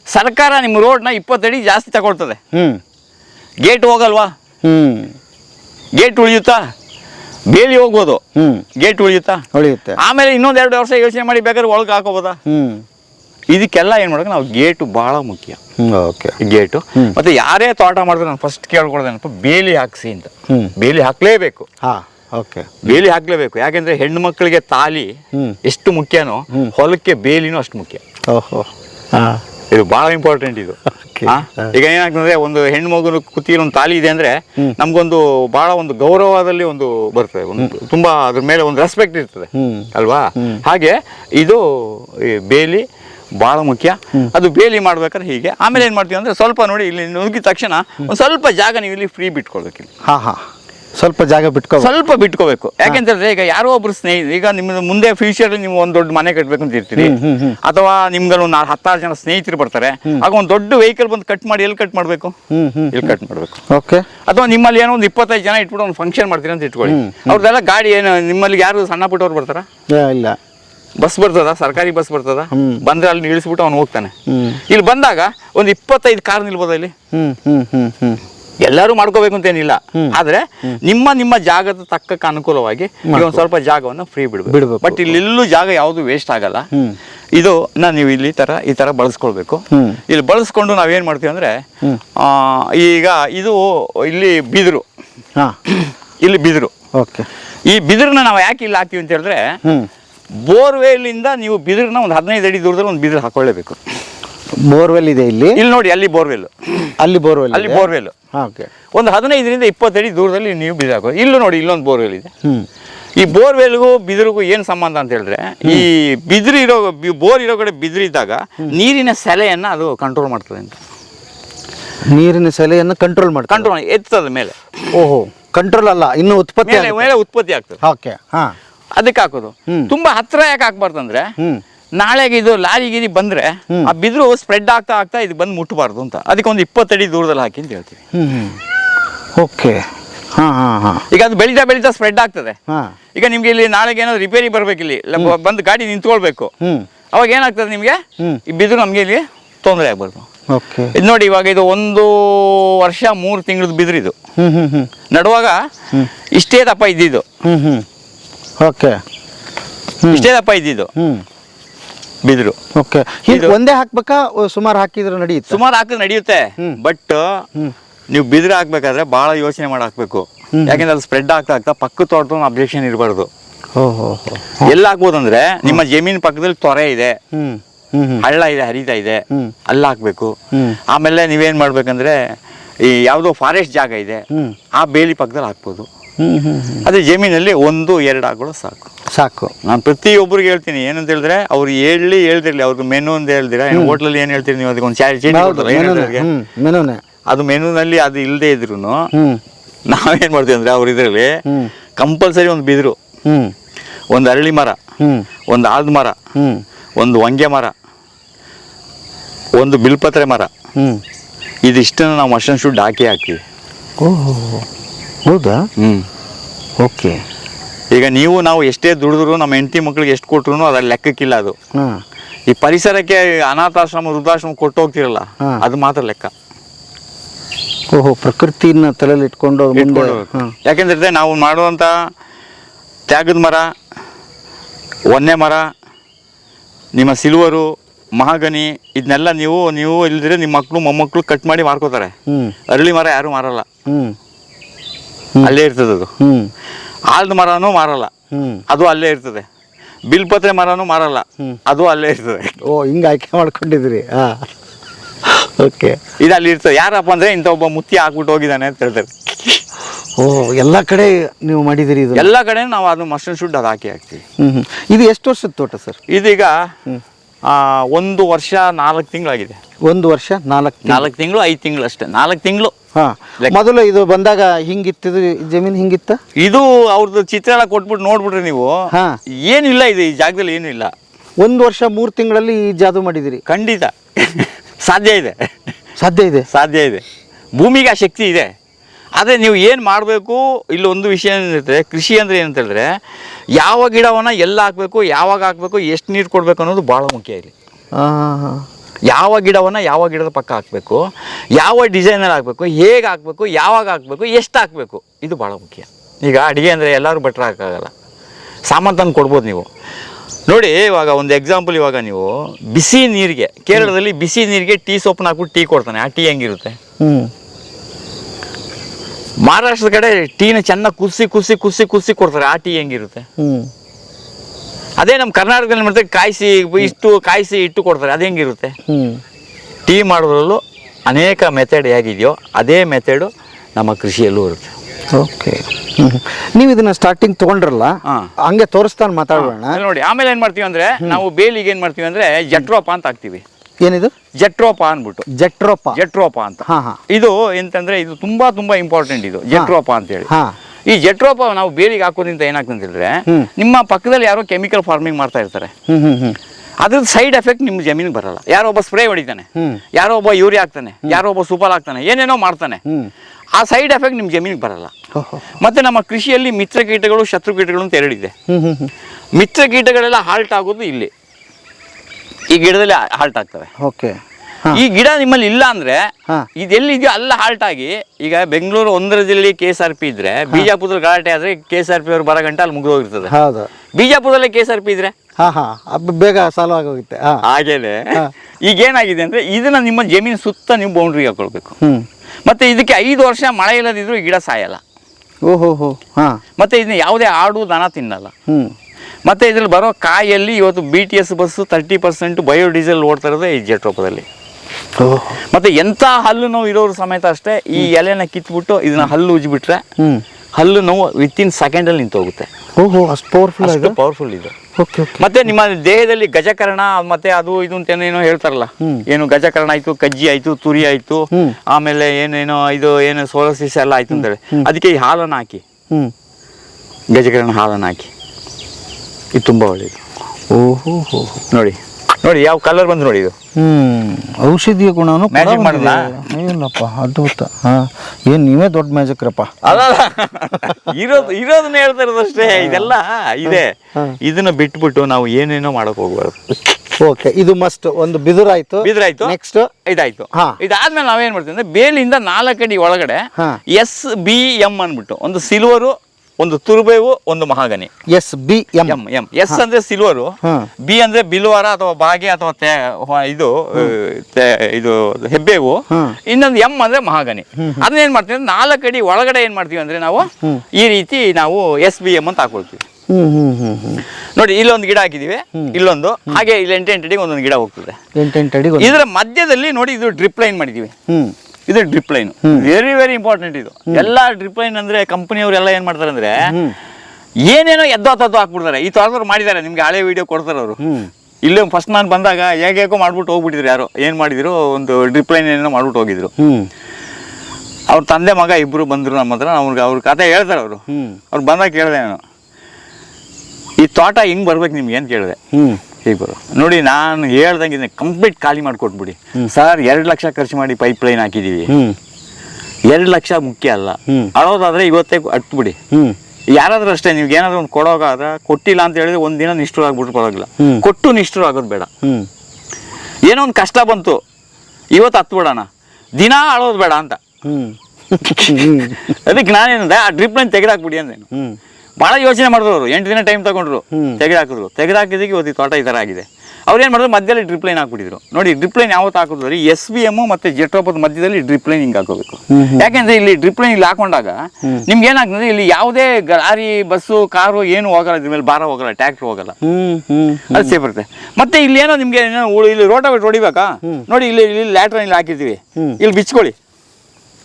ಸರ್ಕಾರ ನಿಮ್ಮ ರೋಡ್ನ ಇಪ್ಪತ್ತಡಿ ಜಾಸ್ತಿ ತಗೊಳ್ತದೆ. ಹ್ಮ್. ಗೇಟ್ ಹೋಗಲ್ವಾ? ಹ್ಮ್. ಗೇಟ್ ಉಳಿಯುತ್ತಾ? ಬೇಲಿ ಹೋಗ್ಬೋದು. ಹ್ಮ್. ಗೇಟ್ ಉಳಿಯುತ್ತಾ? ಉಳಿಯುತ್ತೆ. ಆಮೇಲೆ ಇನ್ನೊಂದು ಎರಡು ವರ್ಷ ಯೋಚನೆ ಮಾಡಿ ಬೇಕಾದ್ರೆ ಒಳಗೆ ಹಾಕೋಬೋದಾ? ಹ್ಮ್. ಇದಕ್ಕೆಲ್ಲ ಏನು ಮಾಡೋಕೆ ನಾವು ಗೇಟು ಭಾಳ ಮುಖ್ಯ. ಓಕೆ ಗೇಟು ಮತ್ತೆ ಯಾರೇ ತೋಟ ಮಾಡಿದ್ರೆ ನಾನು ಫಸ್ಟ್ ಕೇಳ್ಕೊಳ್ಳೋದೇನಪ್ಪ ಬೇಲಿ ಹಾಕ್ಸಿ ಅಂತ. ಹ್ಮ್. ಬೇಲಿ ಹಾಕ್ಲೇಬೇಕು. ಹಾಂ. ಓಕೆ ಬೇಲಿ ಹಾಕ್ಲೇಬೇಕು. ಯಾಕೆಂದ್ರೆ ಹೆಣ್ಣು ಮಕ್ಕಳಿಗೆ ತಾಲಿ ಎಷ್ಟು ಮುಖ್ಯನೋ ಹೊಲಕ್ಕೆ ಬೇಲಿನೂ ಅಷ್ಟು ಮುಖ್ಯ. ಓಹೋ. ಇದು ಬಹಳ ಇಂಪಾರ್ಟೆಂಟ್ ಇದು. ಈಗ ಏನಾಗ್ತದೆ ಒಂದು ಹೆಣ್ಣು ಮಗುನ ಕುತ್ತಿಗೆ ಒಂದು ತಾಲಿ ಇದೆ ಅಂದ್ರೆ ನಮ್ಗೊಂದು ಬಹಳ ಒಂದು ಗೌರವದಲ್ಲಿ ಒಂದು ಬರ್ತದೆ. ಒಂದು ತುಂಬಾ ಅದ್ರ ಮೇಲೆ ಒಂದು ರೆಸ್ಪೆಕ್ಟ್ ಇರ್ತದೆ. ಅಲ್ವಾ? ಹಾಗೆ ಇದು ಬೇಲಿ ಬಹಳ ಮುಖ್ಯ. ಅದು ಬೇಲಿ ಮಾಡ್ಬೇಕಾದ್ರೆ ಹೀಗೆ. ಆಮೇಲೆ ಏನ್ ಮಾಡ್ತೀವಿ ಅಂದ್ರೆ ಸ್ವಲ್ಪ ನೋಡಿ ಇಲ್ಲಿ ನುಗ್ಗಿದ ತಕ್ಷಣ ಒಂದು ಸ್ವಲ್ಪ ಜಾಗ ನೀವು ಇಲ್ಲಿ ಫ್ರೀ ಬಿಟ್ಕೊಳ್ಬೇಕು ಹಾ ಹಾ ಹಾಂ. ಸ್ವಲ್ಪ ಜಾಗ ಬಿಟ್ಕೋ ಸ್ವಲ್ಪ ಬಿಟ್ಕೋಬೇಕು. ಯಾಕೆಂತಂದ್ರೆ ಈಗ ಯಾರೋ ಒಬ್ರು ಸ್ನೇಹಿತ ಈಗ ನಿಮ್ಮ ಮುಂದೆ ಫ್ಯೂಚರ್ ನೀವು ಒಂದ್ ದೊಡ್ಡ ಮನೆ ಕಟ್ಬೇಕು ಅಂತ ಇರ್ತೀರಿ. ಅಥವಾ ನಿಮ್ಗೆ ಒಂದು ಹತ್ತಾರು ಜನ ಸ್ನೇಹಿತರು ಬರ್ತಾರೆ. ಆಗ ಒಂದು ದೊಡ್ಡ ವೆಹಿಕಲ್ ಬಂದು ಕಟ್ ಮಾಡಿ ಎಲ್ಲಿ ಕಟ್ ಮಾಡ್ಬೇಕು? ಎಲ್ಲಿ ಕಟ್ ಮಾಡ್ಬೇಕು? ಓಕೆ ಅಥವಾ ನಿಮ್ಮಲ್ಲಿ ಏನೋ ಒಂದು ಇಪ್ಪತ್ತೈದು ಜನ ಇಟ್ಬಿಟ್ಟು ಒಂದು ಫಂಕ್ಷನ್ ಮಾಡ್ತೀರಿ ಅಂತ ಇಟ್ಕೊಳ್ಳಿ. ಅವ್ರದ್ದೆಲ್ಲ ಗಾಡಿ ಏನು ನಿಮ್ಮಲ್ಲಿ ಯಾರು ಸಣ್ಣ ಪುಟ್ಟವ್ರು ಬರ್ತಾರ? ಇಲ್ಲ. ಬಸ್ ಬರ್ತದ? ಸರ್ಕಾರಿ ಬಸ್ ಬರ್ತದ? ಬಂದ್ರೆ ಅಲ್ಲಿ ನಿಲ್ಲಿಸ್ಬಿಟ್ಟು ಅವ್ನು ಹೋಗ್ತಾನೆ. ಇಲ್ಲಿ ಬಂದಾಗ ಒಂದು ಇಪ್ಪತ್ತೈದು ಕಾರ್ ನಿಲ್ಬೋದ ಇಲ್ಲಿ? ಹ್ಮ್ ಹ್ಮ್ ಹ್ಮ್ ಹ್ಮ್. ಎಲ್ಲರೂ ಮಾಡ್ಕೋಬೇಕು ಅಂತೇನಿಲ್ಲ ಆದ್ರೆ ನಿಮ್ಮ ನಿಮ್ಮ ಜಾಗದ ತಕ್ಕಕ್ಕ ಅನುಕೂಲವಾಗಿ ಒಂದ್ ಸ್ವಲ್ಪ ಜಾಗವನ್ನು ಫ್ರೀ ಬಿಡಬೇಕು. ಬಟ್ ಇಲ್ಲೆಲ್ಲೂ ಜಾಗ ಯಾವುದು ವೇಸ್ಟ್ ಆಗಲ್ಲ. ಇದು ನಾ ನೀವು ಇಲ್ಲಿ ತರ ಈ ತರ ಬಳಸ್ಕೊಳ್ಬೇಕು. ಇಲ್ಲಿ ಬಳಸ್ಕೊಂಡು ನಾವೇನ್ ಮಾಡ್ತೀವಿ ಅಂದ್ರೆ ಆ, ಈಗ ಇದು ಇಲ್ಲಿ ಬಿದಿರು. ಹಾಂ. ಇಲ್ಲಿ ಬಿದಿರು. ಓಕೆ. ಈ ಬಿದಿರನ್ನ ನಾವು ಯಾಕೆ ಇಲ್ಲಿ ಹಾಕ್ತಿವಿ ಅಂತ ಹೇಳಿದ್ರೆ ಬೋರ್ವೆಲ್ ಇಂದ ನೀವು ಬಿದಿರನ್ನ ಒಂದು ಹದಿನೈದು ಅಡಿ ದೂರದಲ್ಲಿ ಒಂದು ಬಿದಿರು ಹಾಕೊಳ್ಳೇಬೇಕು. ಬೋರ್ವೆಲ್ ಇದೆ ಇಲ್ಲಿ? ಇಲ್ಲಿ ನೋಡಿ ಅಲ್ಲಿ ಬೋರ್ವೆಲ್. ಅಲ್ಲಿ ಬೋರ್ವೆಲ್ ಅಲ್ಲಿ ಬೋರ್ವೆಲ್. ಓಕೆ. ಒಂದು ಹದಿನೈದರಿಂದ ಇಪ್ಪತ್ತು ಅಡಿ ದೂರದಲ್ಲಿ ನೀವು ಬಿದಿರು ಇಲ್ಲೂ ನೋಡಿ ಇಲ್ಲೊಂದು ಬೋರ್ವೆಲ್ ಇದೆ. ಈ ಬೋರ್ವೆಲ್ಗೂ ಬಿದಿರಿಗೂ ಏನು ಸಂಬಂಧ ಅಂತ ಹೇಳಿದ್ರೆ ಈ ಬಿದಿರು ಇರೋ ಬೋರ್ ಇರೋ ಕಡೆ ಬಿದಿರು ಇದ್ದಾಗ ನೀರಿನ ಸೆಲೆಯನ್ನು ಅದು ಕಂಟ್ರೋಲ್ ಮಾಡ್ತದೆ ಅಂತ. ನೀರಿನ ಸೆಲೆಯನ್ನು ಕಂಟ್ರೋಲ್ ಮಾಡಿ ಕಂಟ್ರೋಲ್ ಎತ್ತದ ಮೇಲೆ. ಓಹೋ ಕಂಟ್ರೋಲ್ ಅಲ್ಲ ಇನ್ನು ಉತ್ಪತ್ತಿ ಮೇಲೆ ಉತ್ಪತ್ತಿ ಆಗ್ತದೆ. ಓಕೆ ಹಾಂ. ಅದಕ್ಕೆ ಹಾಕೋದು. ತುಂಬಾ ಹತ್ರ ಯಾಕೆ ಹಾಕ್ಬಾರ್ದಂದ್ರೆ ನಾಳೆಗೆ ಇದು ಲಾರಿ ಗಿರಿ ಬಂದ್ರೆ ಆ ಬಿದ್ರು ಸ್ಪ್ರೆಡ್ ಆಗ್ತಾ ಆಗ್ತಾ ಇದು ಬಂದು ಮುಟ್ಟಬಾರ್ದು ಅಂತ. ಅದಕ್ಕೆ ಒಂದು ಇಪ್ಪತ್ತಡಿ ದೂರದಲ್ಲಿ ಹಾಕಿ ಅಂತ ಹೇಳ್ತೀವಿ. ಓಕೆ. ಹಾಂ ಹಾಂ ಹಾಂ. ಈಗ ಅದು ಬೆಳೀತಾ ಬೆಳೀತಾ ಸ್ಪ್ರೆಡ್ ಆಗ್ತದೆ. ಹಾಂ. ಈಗ ನಿಮ್ಗೆ ಇಲ್ಲಿ ನಾಳೆಗೆ ಏನಾದ್ರು ರಿಪೇರಿ ಬರ್ಬೇಕು ಇಲ್ಲಿ. ಇಲ್ಲ ಬಂದು ಗಾಡಿ ನಿಂತ್ಕೊಳ್ಬೇಕು. ಅವಾಗ ಏನಾಗ್ತದೆ ನಿಮಗೆ. ಈ ಬಿದ್ರು ನಮಗೆ ಇಲ್ಲಿ ತೊಂದರೆ ಆಗ್ಬಾರ್ದು. ಓಕೆ. ಇದು ನೋಡಿ ಇವಾಗ ಇದು ಒಂದು ವರ್ಷ ಮೂರು ತಿಂಗಳದ ಬಿದ್ರು ಇದು. ಹ್ಮ್ ಹ್ಮ್ ಹ್ಮ್. ನಡುವಾಗ ಇಷ್ಟೇ ದಪ್ಪ ಇದ್ದಿದ್ದು. ಓಕೆ. ಇಷ್ಟೇ ದಪ್ಪ ಇದ್ದಿದ್ದು. ಬಿದಿರು. ಓಕೆ ಇದು ಒಂದೇ ಹಾಕ್ಬೇಕಾ ಸುಮಾರು ಹಾಕಿದ್ರೆ ನಡೆಯುತ್ತೆ? ಸುಮಾರು ಹಾಕಿದ್ರೆ ನಡೆಯುತ್ತೆ. ಬಟ್ ನೀವು ಬಿದಿರು ಹಾಕ್ಬೇಕಾದ್ರೆ ಬಹಳ ಯೋಚನೆ ಮಾಡಿ ಹಾಕ್ಬೇಕು. ಯಾಕಂದ್ರೆ ಅದು ಸ್ಪ್ರೆಡ್ ಆಗ್ತಾ ಆಗ್ತಾ ಪಕ್ಕ ತೋಟದ ಅಬ್ಜೆಕ್ಷನ್ ಇರಬಾರ್ದು. ಎಲ್ಲಿ ಹಾಕ್ಬೋದಂದ್ರೆ ನಿಮ್ಮ ಜಮೀನ್ ಪಕ್ಕದಲ್ಲಿ ತೊರೆ ಇದೆ. ಹಳ್ಳ ಇದೆ ಹರಿತಾ ಇದೆ. ಅಲ್ಲ ಹಾಕ್ಬೇಕು. ಆಮೇಲೆ ನೀವೇನ್ ಮಾಡ್ಬೇಕಂದ್ರೆ ಈ ಯಾವುದೋ ಫಾರೆಸ್ಟ್ ಜಾಗ ಇದೆ. ಆ ಬೇಲಿ ಪಕ್ಕದಲ್ಲಿ ಹಾಕ್ಬೋದು. ಅದೇ ಜಮೀನಲ್ಲಿ ಒಂದು ಎರಡು ಆಗಲು ಸಾಕು. ಸಾಕು. ನಾನು ಪ್ರತಿಯೊಬ್ಬರಿಗೆ ಹೇಳ್ತೀನಿ ಏನಂತ ಹೇಳಿದ್ರೆ ಅವ್ರು ಹೇಳಿ ಹೇಳ್ತಿರ್ಲಿ ಅವ್ರಿಗೆ ಮೆನು ಅಂತ ಹೇಳ್ತೀರಾ ಹೋಟ್ಲಲ್ಲಿ ಏನು ಹೇಳ್ತೀರಿ ನೀವು? ಅದಕ್ಕೆ ಒಂದು ಚಾಯ್ ಚೇಂಜ್ ಹೌದು ಮೆನುನೆ. ಅದು ಮೆನುನಲ್ಲಿ ಅದು ಇಲ್ಲದೆ ಇದ್ರು ನಾವೇನು ಮಾಡ್ತೀವಿ ಅಂದ್ರೆ ಅವ್ರ ಇದರಲ್ಲಿ ಕಂಪಲ್ಸರಿ ಒಂದು ಬಿದಿರು. ಒಂದು ಅರಳಿ ಮರ. ಒಂದು ಆಲ್ದ ಮರ. ಒಂದು ಹೊಂಗೆ ಮರ. ಒಂದು ಬಿಲ್ಪತ್ರೆ ಮರ. ಇದಿಷ್ಟನ್ನು ನಾವು ಮಷನ್ ಶುಡ್ ಹಾಕಿ ಹಾಕ್ತೀವಿ ಓಹೋ. ಹೌದಾ? ಹ್ಮ್. ಓಕೆ. ಈಗ ನೀವು ನಾವು ಎಷ್ಟೇ ದುಡಿದ್ರು ನಮ್ಮ ಹೆಂಡತಿ ಮಕ್ಳಿಗೆ ಎಷ್ಟು ಕೊಟ್ರು ಅದ್ರ ಲೆಕ್ಕಕ್ಕಿಲ್ಲ ಅದು. ಹಾಂ. ಈ ಪರಿಸರಕ್ಕೆ ಅನಾಥಾಶ್ರಮ ವೃದ್ಧಾಶ್ರಮ ಕೊಟ್ಟು ಹೋಗ್ತಿರಲ್ಲ ಹಾ. ಅದು ಮಾತ್ರ ಲೆಕ್ಕ. ಓಹೋ ಪ್ರಕೃತಿನ ತಲೆಯಲ್ಲಿ ಇಟ್ಕೊಂಡು ಅದು ಮುಂದೆ ಇಟ್ಕೊಂಡು ಹೋಗ್ಬೇಕು. ಹಾಂ. ಯಾಕೆಂದ್ರೆ ನಾವು ಮಾಡುವಂಥ ತ್ಯಾಗದ ಮರ ಒನ್ನೆ ಮರ ನಿಮ್ಮ ಸಿಲ್ವರು ಮಹಾಗನಿ ಇದನ್ನೆಲ್ಲ ನೀವು ನೀವು ಇಲ್ದಿದ್ರೆ ನಿಮ್ಮ ಮಕ್ಕಳು ಮೊಮ್ಮಕ್ಕಳು ಕಟ್ ಮಾಡಿ ಮಾರ್ಕೋತಾರೆ. ಅರಳಿ ಮರ ಯಾರು ಮಾರಲ್ಲ. ಹ್ಮ್. ಅಲ್ಲೇ ಇರ್ತದೆ ಅದು. ಆಲ್ದ ಮರನೂ ಮಾರಲ್ಲ. ಅದು ಅಲ್ಲೇ ಇರ್ತದೆ. ಬಿಲ್ಪತ್ರೆ ಮರನೂ ಮಾರಲ್ಲ. ಅದು ಅಲ್ಲೇ ಇರ್ತದೆ. ಓ ಹಿಂಗೆ ಆಯ್ಕೆ ಮಾಡ್ಕೊಂಡಿದ್ರಿ ಹಾಂ. ಓಕೆ. ಇದು ಅಲ್ಲಿ ಇರ್ತದೆ. ಯಾರಪ್ಪ ಅಂದ್ರೆ ಇಂಥ ಒಬ್ಬ ಮುತ್ತಿ ಹಾಕ್ಬಿಟ್ಟು ಹೋಗಿದ್ದಾನೆ ಅಂತ ಹೇಳ್ತಾರೆ. ಓ ಎಲ್ಲ ಕಡೆ ನೀವು ಮಾಡಿದಿರಿ ಇದು ಎಲ್ಲ ಕಡೆ ನಾವು ಅದು ಮಸ್ಟರ್ಡ್ ಶುಡ್ ಅದು ಹಾಕಿ ಹಾಕ್ತೀವಿ. ಇದು ಎಷ್ಟು ವರ್ಷದ ತೋಟ ಸರ್? ಇದೀಗ ಒಂದು ವರ್ಷ ನಾಲ್ಕು ತಿಂಗಳಾಗಿದೆ. ಒಂದು ವರ್ಷ ನಾಲ್ಕು ನಾಲ್ಕು ತಿಂಗಳು ಐದು ತಿಂಗಳು ಅಷ್ಟೇ. ನಾಲ್ಕು ತಿಂಗಳು. ಹಾ. ಮೊದಲು ಇದು ಬಂದಾಗ ಹಿಂಗಿತ್ತು ಜಮೀನು ಹಿಂಗಿತ್ತ? ಇದು ಅವ್ರದ್ದು ಚಿತ್ರ ಎಲ್ಲ ಕೊಟ್ಬಿಟ್ಟು ನೋಡ್ಬಿಟ್ರಿ ನೀವು. ಹಾ. ಏನು ಇಲ್ಲ ಇದು ಈ ಜಾಗದಲ್ಲಿ ಏನು ಇಲ್ಲ. ಒಂದು ವರ್ಷ ಮೂರು ತಿಂಗಳಲ್ಲಿ ಈ ಜಾದು ಮಾಡಿದಿರಿ. ಖಂಡಿತ. ಸಾಧ್ಯ ಇದೆ. ಸಾಧ್ಯ ಇದೆ? ಸಾಧ್ಯ ಇದೆ. ಭೂಮಿಗೆ ಆ ಶಕ್ತಿ ಇದೆ. ಆದರೆ ನೀವು ಏನು ಮಾಡಬೇಕು? ಇಲ್ಲಿ ಒಂದು ವಿಷಯ ಏನಿರ್ತದೆ ಕೃಷಿ ಅಂದರೆ ಏನಂತ ಹೇಳಿದ್ರೆ ಯಾವ ಗಿಡವನ್ನು ಎಲ್ಲ ಹಾಕಬೇಕು ಯಾವಾಗ ಹಾಕಬೇಕು ಎಷ್ಟು ನೀರು ಕೊಡಬೇಕು ಅನ್ನೋದು ಭಾಳ ಮುಖ್ಯ ಇಲ್ಲಿ. ಯಾವ ಗಿಡವನ್ನು ಯಾವ ಗಿಡದ ಪಕ್ಕ ಹಾಕಬೇಕು ಯಾವ ಡಿಸೈನಲ್ಲಿ ಹಾಕಬೇಕು ಹೇಗೆ ಹಾಕಬೇಕು ಯಾವಾಗ ಹಾಕಬೇಕು ಎಷ್ಟು ಹಾಕಬೇಕು ಇದು ಭಾಳ ಮುಖ್ಯ. ಈಗ ಅಡುಗೆ ಅಂದರೆ ಎಲ್ಲರೂ ಭಟ್ರು ಹಾಕೋಕ್ಕಾಗಲ್ಲ ಸಾಮಾನು ತಂದು ಕೊಡ್ಬೋದು ನೀವು. ನೋಡಿ ಇವಾಗ ಒಂದು ಎಕ್ಸಾಂಪಲ್ ಇವಾಗ ನೀವು ಬಿಸಿ ನೀರಿಗೆ ಕೇರಳದಲ್ಲಿ ಬಿಸಿ ನೀರಿಗೆ ಟೀ ಸೊಪ್ಪನ್ನ ಹಾಕ್ಬಿಟ್ಟು ಟೀ ಕೊಡ್ತಾನೆ ಆ ಟೀ ಹೆಂಗಿರುತ್ತೆ? ಮಹಾರಾಷ್ಟ್ರದ ಕಡೆ ಟೀನ ಚೆನ್ನಾಗಿ ಕುದಿಸಿ ಕುಸಿ ಕುದಿಸಿ ಕುದಿಸಿ ಕೊಡ್ತಾರೆ. ಆ ಟೀ ಹೆಂಗಿರುತ್ತೆ? ಅದೇ ನಮ್ಮ ಕರ್ನಾಟಕದಲ್ಲಿ ಮಾಡ್ತಾರೆ ಕಾಯಿಸಿ ಇಷ್ಟು ಕಾಯಿಸಿ ಇಟ್ಟು ಕೊಡ್ತಾರೆ. ಅದು ಹೆಂಗಿರುತ್ತೆ? ಟೀ ಮಾಡೋದ್ರಲ್ಲೂ ಅನೇಕ ಮೆಥಡ್ ಹೇಗಿದೆಯೋ ಅದೇ ಮೆಥಡು ನಮ್ಮ ಕೃಷಿಯಲ್ಲೂ ಇರುತ್ತೆ. ಓಕೆ. ನೀವು ಇದನ್ನ ಸ್ಟಾರ್ಟಿಂಗ್ ತಗೊಂಡ್ರಲ್ಲ ಹಾ. ಹಂಗೆ ತೋರಿಸ್ತಾನೆ ಮಾತಾಡೋಣ. ನೋಡಿ ಆಮೇಲೆ ಏನು ಮಾಡ್ತೀವಿ ಅಂದ್ರೆ ನಾವು ಬೇಲಿಗೆ ಏನು ಮಾಡ್ತೀವಿ ಅಂದ್ರೆ ಜಟ್ರೋಪ ಅಂತ ಹಾಕ್ತೀವಿ. ಏನಿದು? ಜಟ್ರೋಪ ಅಂದ್ಬಿಟ್ಟು. ಜಟ್ರೋಪ. ಜೆಟ್ರೋಪಾ ಅಂತ. ಇದು ಎಂತಂದ್ರೆ ಇದು ತುಂಬಾ ತುಂಬಾ ಇಂಪಾರ್ಟೆಂಟ್ ಇದು ಜೆಟ್ರೋಪಾ ಅಂತ ಹೇಳಿ ಈ ಜಟ್ರೋಪ ನಾವು ಬೇರಿಗೆ ಹಾಕೋದ್ರಿಂದ ಏನಾಗ್ತದೆ ಅಂತ ಹೇಳಿದ್ರೆ ನಿಮ್ಮ ಪಕ್ಕದಲ್ಲಿ ಯಾರೋ ಕೆಮಿಕಲ್ ಫಾರ್ಮಿಂಗ್ ಮಾಡ್ತಾ ಇರ್ತಾರೆ. ಅದ್ರ ಅದ್ರದ್ದು ಸೈಡ್ ಎಫೆಕ್ಟ್ ನಿಮ್ಮ ಜಮೀನಿಗೆ ಬರಲ್ಲ. ಯಾರೋ ಒಬ್ಬ ಸ್ಪ್ರೇ ಹೊಡಿತಾನೆ. ಯಾರೋ ಒಬ್ಬ ಯೂರಿಯಾ ಹಾಕ್ತಾನೆ. ಯಾರೋ ಒಬ್ಬ ಸೂಪರ್ ಹಾಕ್ತಾನೆ. ಏನೇನೋ ಮಾಡ್ತಾನೆ. ಆ ಸೈಡ್ ಎಫೆಕ್ಟ್ ನಿಮ್ಮ ಜಮೀನಿಗೆ ಬರಲ್ಲ. ಮತ್ತೆ ನಮ್ಮ ಕೃಷಿಯಲ್ಲಿ ಮಿತ್ರ ಕೀಟಗಳು ಶತ್ರು ಕೀಟಗಳು ಅಂತ ಎರಡಿದೆ ಮಿತ್ರ ಕೀಟಗಳೆಲ್ಲ ಹಾಲ್ಟ್ ಆಗೋದು ಇಲ್ಲಿ. ಈ ಗಿಡದಲ್ಲಿ ಹಾಲ್ಟ್ ಆಗ್ತವೆ. ಓಕೆ ಈ ಗಿಡ ನಿಮ್ಮಲ್ಲಿ ಇಲ್ಲ ಅಂದ್ರೆ ಇದೆಲ್ಲ ಇದೆಯೋ ಅಲ್ಲ ಹಾಲ್ಟ್ ಆಗಿ ಈಗ ಬೆಂಗಳೂರು ಒಂದರದಲ್ಲಿ ಕೆ ಎಸ್ ಆರ್ ಪಿ ಇದ್ರೆ ಬಿಜಾಪುರದಲ್ಲಿ ಗಲಾಟೆ ಆದ್ರೆ ಕೆ ಎಸ್ ಆರ್ ಪಿ ಅವ್ರು ಬರೋ ಗಂಟೆ ಅಲ್ಲಿ ಮುಗಿದೋಗಿರ್ತದೆ ಹೌದು. ಬಿಜಾಪುರದಲ್ಲಿ ಕೆ ಎಸ್ ಆರ್ ಪಿ ಇದ್ರೆ? ಹಾ ಹಾ. ಅಬ್ಬ ಬೇಗ ಸಾಲ್ವ್ ಆಗೋಗುತ್ತೆ. ಹಾಗೇನೆ. ಈಗ ಏನಾಗಿದೆ ಅಂದ್ರೆ ಇದನ್ನ ನಿಮ್ಮ ಜಮೀನು ಸುತ್ತ ನೀವು ಬೌಂಡ್ರಿ ಹಾಕೊಳ್ಬೇಕು. ಮತ್ತೆ ಇದಕ್ಕೆ ಐದು ವರ್ಷ ಮಳೆ ಇಲ್ಲದಿದ್ರು ಈ ಗಿಡ ಸಾಯಲ್ಲ. ಓಹೋ ಮತ್ತೆ ಇದನ್ನ ಯಾವುದೇ ಆಡು ದನ ತಿನ್ನಲ್ಲ. ಹ್ಮ್. ಮತ್ತೆ ಇದ್ರಲ್ಲಿ ಬರೋ ಕಾಯಲ್ಲಿ ಇವತ್ತು B T S bus thirty percent biodiesel ಓಡ್ತಾ ಇರೋದೇ ಈ ಜೆಟ್ರೋಪದಲ್ಲಿ ಮತ್ತು ಎಂಥ ಹಲ್ಲು ನೋವು ಇರೋರು ಸಮೇತ ಅಷ್ಟೇ ಈ ಎಲೆನ ಕಿತ್ಬಿಟ್ಟು ಇದನ್ನ ಹಲ್ಲು ಉಜ್ಬಿಟ್ರೆ ಹಲ್ಲು ನೋವು ವಿತಿನ್ ಸೆಕೆಂಡಲ್ಲಿ ನಿಂತೋಗುತ್ತೆ. ಓಹೋ ಅಷ್ಟು ಪವರ್ಫುಲ್ ಅಷ್ಟು ಪವರ್ಫುಲ್ ಇದು. ಮತ್ತೆ ನಿಮ್ಮ ದೇಹದಲ್ಲಿ ಗಜಕರಣ ಮತ್ತೆ ಅದು ಇದು ಅಂತ ಏನೇನೋ ಹೇಳ್ತಾರಲ್ಲ. ಏನು ಗಜಕರಣ ಆಯ್ತು ಕಜ್ಜಿ ಆಯ್ತು ತುರಿ ಆಯ್ತು ಆಮೇಲೆ ಏನೇನೋ ಇದು ಏನು ಸೋಲಸಿಸ್ ಎಲ್ಲ ಆಯ್ತು ಅಂತೇಳಿ. ಅದಕ್ಕೆ ಈ ಹಾಲನ್ನು ಹಾಕಿ. ಗಜಕರ್ಣ ಹಾಲನ್ನು ಹಾಕಿ. ಇದು ತುಂಬ ಒಳ್ಳೆಯದು ಓಹೋ ಹೋ ನೋಡಿ ನೋಡಿ ಯಾವ ಕಲರ್ ಬಂದು ನೋಡಿ ಇದು. ಹ್ಮ್ ಔಷಧಿಯ ಗುಣನು Magic? ಇಲ್ಲಪ್ಪ ಅದ್ಭುತ. ಹಾ ಏನ್ ನೀವೇ ದೊಡ್ಡ ಮ್ಯಾಜಿಕ್ರಪ್ಪ ಅಲ್ಲ ಇರೋದು ಇರೋದನ್ನ ಹೇಳ್ತಾ ಇರೋದಷ್ಟೇ ಇದೆಲ್ಲ ಇದೆ. ಇದನ್ನ ಬಿಟ್ಬಿಟ್ಟು ನಾವು ಏನೇನೋ ಮಾಡಕ್ ಹೋಗ್ಬಾರ್ದು. ಓಕೆ ಇದು ಮಸ್ಟ್ ಒಂದು ಬಿದಿರಾಯ್ತು. ಬಿದ್ರಾಯ್ತು. ನೆಕ್ಸ್ಟ್ ಇದಾಯ್ತು. ಹಾ. ಇದಾದ್ಮೇಲೆ ನಾವೇನ್ ಮಾಡ್ತೀವಿ ಅಂದ್ರೆ ಬೇಲಿಂದ ನಾಲ್ಕಡಿ ಒಳಗಡೆ ಹಾ. ಎಸ್ ಬಿ ಎಂ ಅನ್ಬಿಟ್ಟು ಒಂದು ಸಿಲ್ವರು ಒಂದು ತುರುಬೇವು ಒಂದು mahogany S B M M M S ಅಂದ್ರೆ ಸಿಲ್ವರು ಬಿ ಅಂದ್ರೆ ಬಿಲ್ವಾರ ಅಥವಾ ಬಾಗೆ ಅಥವಾ ಇದು ಇದು ಹೆಬ್ಬೇವು. ಇನ್ನೊಂದು ಎಂ ಅಂದ್ರೆ ಮಹಾಗನಿ ಅದನ್ನ ಏನ್ ಮಾಡ್ತೀವಿ ಅಂದ್ರೆ ಅಡಿ ಒಳಗಡೆ ಏನ್ ಮಾಡ್ತೀವಿ ಅಂದ್ರೆ ನಾವು ಈ ರೀತಿ ನಾವು ಎಸ್ ಬಿ ಎಂ ಅಂತ ಹಾಕೊಳ್ತೀವಿ. ನೋಡಿ ಇಲ್ಲೊಂದು ಗಿಡ ಹಾಕಿದೀವಿ. ಇಲ್ಲೊಂದು. ಹಾಗೆ ಇಲ್ಲಿ ಎಂಟೆಂಟಡಿಗೆ ಒಂದೊಂದು ಗಿಡ ಹೋಗ್ತದೆ. ಎಂಟೆಂಟು ಇದರ ಮಧ್ಯದಲ್ಲಿ ನೋಡಿ ಇದು ಡ್ರಿಪ್ ಲೈನ್ ಮಾಡಿದೀವಿ. ಇದು drip line very very important ಇದು. ಎಲ್ಲ ಡ್ರಿಪ್ ಲೈನ್ ಅಂದ್ರೆ ಕಂಪನಿಯವರೆಲ್ಲ ಏನ್ ಮಾಡ್ತಾರೆ ಅಂದ್ರೆ ಏನೇನೋ ಎದ್ದೋತದ್ದು ಹಾಕ್ಬಿಡ್ತಾರೆ. ಈ ತರದವ್ರು ಮಾಡಿದ್ದಾರೆ ನಿಮ್ಗೆ ಹಳೆ ವಿಡಿಯೋ ಕೊಡ್ತಾರೆ ಅವರು. ಇಲ್ಲಿ ಫಸ್ಟ್ ನಾನು ಬಂದಾಗ ಹೇಗೆ ಹೇಗೋ ಮಾಡ್ಬಿಟ್ಟು ಹೋಗ್ಬಿಟ್ಟಿದ್ರು ಯಾರು. ಏನ್ ಮಾಡಿದ್ರು? ಒಂದು ಡ್ರಿಪ್ ಲೈನ್ ಏನೋ ಮಾಡ್ಬಿಟ್ಟು ಹೋಗಿದ್ರು. ಅವ್ರ ತಂದೆ ಮಗ ಇಬ್ರು ಬಂದ್ರು ನಮ್ಮ ಹತ್ರ. ಅವ್ರಿಗೆ ಅವ್ರ ಕತೆ ಹೇಳ್ತಾರೆ ಅವರು. ಅವ್ರು ಬಂದಾಗ ಕೇಳಿದೆ ನಾನು. ಈ ತೋಟ ಹಿಂಗ್ ಬರ್ಬೇಕು ನಿಮ್ಗೆ ಏನು ಕೇಳಿದೆ. ಹೀಗೆ ಬರೋ? ನೋಡಿ ನಾನು ಹೇಳ್ದಂಗೆ ಕಂಪ್ಲೀಟ್ ಖಾಲಿ ಮಾಡಿಕೊಟ್ಬಿಡಿ. ಸರ್ ಎರಡು ಲಕ್ಷ ಖರ್ಚು ಮಾಡಿ ಪೈಪ್ ಲೈನ್ ಹಾಕಿದ್ದೀವಿ ಎರಡು ಲಕ್ಷ ಮುಖ್ಯ ಅಲ್ಲ. ಅಳೋದಾದ್ರೆ ಇವತ್ತೇ ಹಟ್ಬಿಡಿ ಯಾರಾದ್ರೂ ಅಷ್ಟೇ ನಿಮ್ಗೆ ಏನಾದ್ರು ಒಂದು ಕೊಡೋಗಾದ್ರೆ ಕೊಟ್ಟಿಲ್ಲ ಅಂತ ಹೇಳಿದ್ರೆ ಒಂದಿನ ನಿಷ್ಠುರ ಆಗ್ಬಿಟ್ರು ಪರವಾಗಿಲ್ಲ. ಹ್ಮ್. ಕೊಟ್ಟು ನಿಷ್ಠುರ ಆಗೋದು ಬೇಡ ಏನೋ ಒಂದು ಕಷ್ಟ ಬಂತು. ಇವತ್ತು ಹತ್ತು ಬಿಡೋಣ ದಿನ ಅಳೋದು ಬೇಡ ಅಂತ. ಅದಕ್ಕೆ ನಾನೇನಂದೆ ಆ ಡ್ರಿಪ್ ಲೈನ್ ತೆಗೆದಾಕ್ಬಿಡಿ ಅಂದೇನು ಭಾಳ ಯೋಚನೆ ಮಾಡಿದ್ರು ಅವರು. ಎಂಟು ದಿನ ಟೈಮ್ ತಗೊಂಡ್ರು. ತೆಗೆದಾಕಿದ್ರು ತೆಗೆದಾಕಿದ್ದಕ್ಕೆ ಇವತ್ತು ತೋಟ ಈ ಥರ ಆಗಿದೆ. ಅವ್ರು ಏನು ಮಾಡಿದ್ರು? ಮಧ್ಯದಲ್ಲಿ ಡ್ರಿಪ್ ಲೈನ್ ಹಾಕ್ಬಿಟ್ಟಿದ್ರು. ನೋಡಿ ಡ್ರಿಪ್ ಲೈನ್ ಯಾವತ್ತು ಹಾಕಿದ್ರು ಎಸ್ ಬಿ ಎಂ ಮತ್ತು ಜೆಟ್ರೋಪದ ಮಧ್ಯದಲ್ಲಿ ಡ್ರಿಪ್ ಲೈನ್ ಹಿಂಗೆ ಹಾಕೋಬೇಕು. ಯಾಕೆಂದ್ರೆ ಇಲ್ಲಿ ಡ್ರಿಪ್ ಲೈನ್ ಇಲ್ಲಿ ಹಾಕೊಂಡಾಗ ನಿಮ್ಗೆ ಏನಾಗ್ತದೆ ಇಲ್ಲಿ ಯಾವುದೇ ಗಾರಿ ಬಸ್ಸು ಕಾರು ಏನು ಹೋಗಲ್ಲ ಇದ್ರ ಮೇಲೆ ಭಾರ ಹೋಗಲ್ಲ ಟ್ಯಾಕ್ಟ್ರ್ ಹೋಗಲ್ಲ. ಅದು ಸೇಫ್ ಇರುತ್ತೆ. ಮತ್ತೆ ಇಲ್ಲಿ ಏನೋ ನಿಮ್ಗೆ ಇಲ್ಲಿ ರೋಟಾವೇಟ್ ಹೊಡಿಬೇಕಾ? ನೋಡಿ ಇಲ್ಲಿ ಇಲ್ಲಿ ಲ್ಯಾಟ್ರನ್ ಇಲ್ಲಿ ಹಾಕಿರ್ತೀವಿ. ಇಲ್ಲಿ ಬಿಚ್ಕೊಳ್ಳಿ.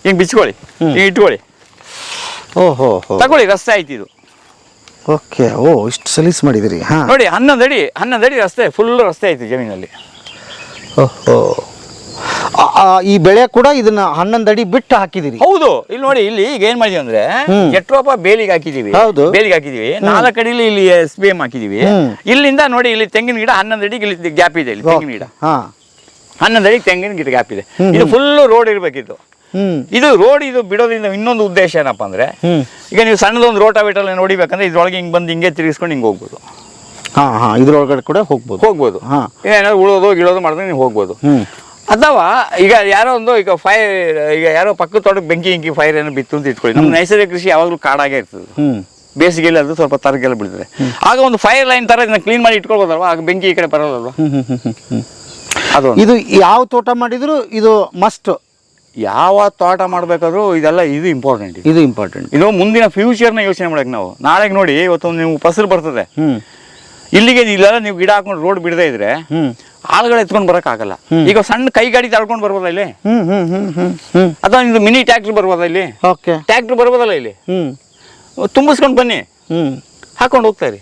ಹಿಂಗೆ ಬಿಚ್ಕೊಳ್ಳಿ. ಹಿಂಗೆ ಇಟ್ಕೊಳ್ಳಿ. ಓಹೋ. ತಗೊಳ್ಳಿ ರಸ್ತೆ ಆಯ್ತು ಇದು. ಓಕೆ ಓ ಇಷ್ಟು ಸಲೀಸ್ ಮಾಡಿದಿರಿ ಹಾ. ನೋಡಿ ಹನ್ನೊಂದು ಅಡಿ ಹನ್ನೊಂದು ಅಡಿ ರಸ್ತೆ ಫುಲ್ ರಸ್ತೆ ಐತಿ ಜಮೀನಲ್ಲಿ. ಓಹೋ. ಈ ಬೆಳೆ ಕೂಡ ಇದನ್ನ ಹನ್ನೊಂದು ಅಡಿ ಬಿಟ್ಟು ಹಾಕಿದಿರಿ ಹೌದು ಇಲ್ಲಿ ನೋಡಿ ಇಲ್ಲಿ ಈಗ ಏನ್ ಮಾಡಿದೀವಿ ಅಂದ್ರೆ. ಎಟ್ರೋಪ ಬೇಲಿಗೆ ಹಾಕಿದೀವಿ. ಹೌದು. ಬೇಲಿಗೆ ಹಾಕಿದೀವಿ. ನಾಲ್ಕು ಅಡಿಲಿ ಇಲ್ಲಿ ಎಸ್ ಬಿ ಎಂ ಹಾಕಿದೀವಿ. ಇಲ್ಲಿಂದ ನೋಡಿ ಇಲ್ಲಿ ತೆಂಗಿನ ಗಿಡ ಹನ್ನೊಂದು ಅಡಿಗೆ ಇಲ್ಲಿ ಗ್ಯಾಪ್ ಇದೆ ಇಲ್ಲಿ ತೆಂಗಿನ ಗಿಡ. ಹಾ. ಹನ್ನೊಂದು ಅಡಿ ತೆಂಗಿನ ಗಿಡ ಗ್ಯಾಪ್ ಇದೆ. ಇದು ಫುಲ್ ರೋಡ್ ಇರ್ಬೇಕಿತ್ತು. ಇದು ರೋಡ್ ಇದು ಬಿಡೋದ್ರಿಂದ ಇನ್ನೊಂದು ಉದ್ದೇಶ ಏನಪ್ಪ ಅಂದ್ರೆ ಈಗ ನೀವು ಸಣ್ಣದೊಂದು ರೋಟಾವೇಟರ್ ನೋಡಿಬೇಕಂದ್ರೆ ಇದ್ರೊಳಗೆ ಹಿಂಗ್ ಬಂದು ಹಿಂಗೆ ತಿರುಗಿಸ್ಕೊಂಡು ಹಿಂಗೆ ಹೋಗ್ಬೋದು. ಹಾ ಹಾ ಇದ್ರೊಳಗಡೆ ಕೂಡ ಹೋಗ್ಬೋದು. ಹೋಗ್ಬೋದು. ಹಾ. ಏನಾದ್ರು ಉಳೋದು ಗಿಳೋದು ಮಾಡಿದ್ರೆ ನೀವು ಹೋಗ್ಬೋದು. ಅಥವಾ ಈಗ ಯಾರೋ ಒಂದು ಈಗ ಫೈರ್ ಈಗ ಯಾರೋ ಪಕ್ಕದ ತೋಟಕ್ಕೆ ಬೆಂಕಿ ಹಿಂಕಿ ಫೈರ್ ಏನೋ ಬಿತ್ತು ಅಂತ ಇಟ್ಕೊಳ್ಳಿ. ನಮ್ಮ ನೈಸರ್ಗಿಕ ಕೃಷಿ ಯಾವಾಗಲೂ ಕಾಡಾಗೆ ಇರ್ತದೆ. ಹ್ಮ್. ಬೇಸಿಗೆಯಲ್ಲಿ ಅದು ಸ್ವಲ್ಪ ತರಗೆಲ್ಲ ಬಿಡ್ತದೆ. ಆಗ ಒಂದು ಫೈರ್ ಲೈನ್ ತರ ಇದನ್ನ ಕ್ಲೀನ್ ಮಾಡಿ ಇಟ್ಕೊಳ್ಬೋದಲ್ವಾ? ಆಗ ಬೆಂಕಿ ಈ ಕಡೆ ಬರೋದಲ್ವಾ? ಹ್ಮ್ ಹ್ಮ್ ಹ್ಮ್ ಹ್ಮ್ ಹ್ಮ್. ಅದು ಇದು ಯಾವ ತೋಟ ಮಾಡಿದ್ರು ಇದು ಮಸ್ಟ್ ಯಾವ ತೋಟ ಮಾಡ್ಬೇಕಾದ್ರೂ ಇದೆಲ್ಲ ಇದು ಇಂಪಾರ್ಟೆಂಟ್ ಇದು. ಇಂಪಾರ್ಟೆಂಟ್ ಇದು ಮುಂದಿನ ಫ್ಯೂಚರ್ನ ಯೋಚನೆ ಮಾಡಕ್ಕೆ ನಾವು. ನಾಳೆಗೆ ನೋಡಿ ಇವತ್ತು ನೀವು ಫಸಲು ಬರ್ತದೆ. ಇಲ್ಲಿಗೆ ಇಲ್ಲೆಲ್ಲ ನೀವು ಗಿಡ ಹಾಕೊಂಡು ರೋಡ್ ಬಿಡದೆ ಇದ್ರೆ ಆಳುಗಳು ಎತ್ಕೊಂಡು ಆಗಲ್ಲ. ಈಗ ಸಣ್ಣ ಕೈ ಗಾಡಿ ತಳ್ಕೊಂಡು ಬರ್ಬೋದ ಇಲ್ಲಿ? ಹ್ಮ್ ಹ್ಮ್ ಹ್ಮ್ ಹ್ಮ್ ಹ್ಮ್. ಅಥವಾ ನಿಮ್ದು ಮಿನಿ ಟ್ಯಾಕ್ಟ್ರ್ ಬರ್ಬೋದ ಇಲ್ಲಿ? ಟ್ಯಾಕ್ಟ್ರ್ ಬರ್ಬೋದಲ್ಲ ಇಲ್ಲಿ? ತುಂಬಿಸ್ಕೊಂಡು ಬನ್ನಿ. ಹ್ಮ್. ಹಾಕೊಂಡು ಹೋಗ್ತಾ ಇರಿ.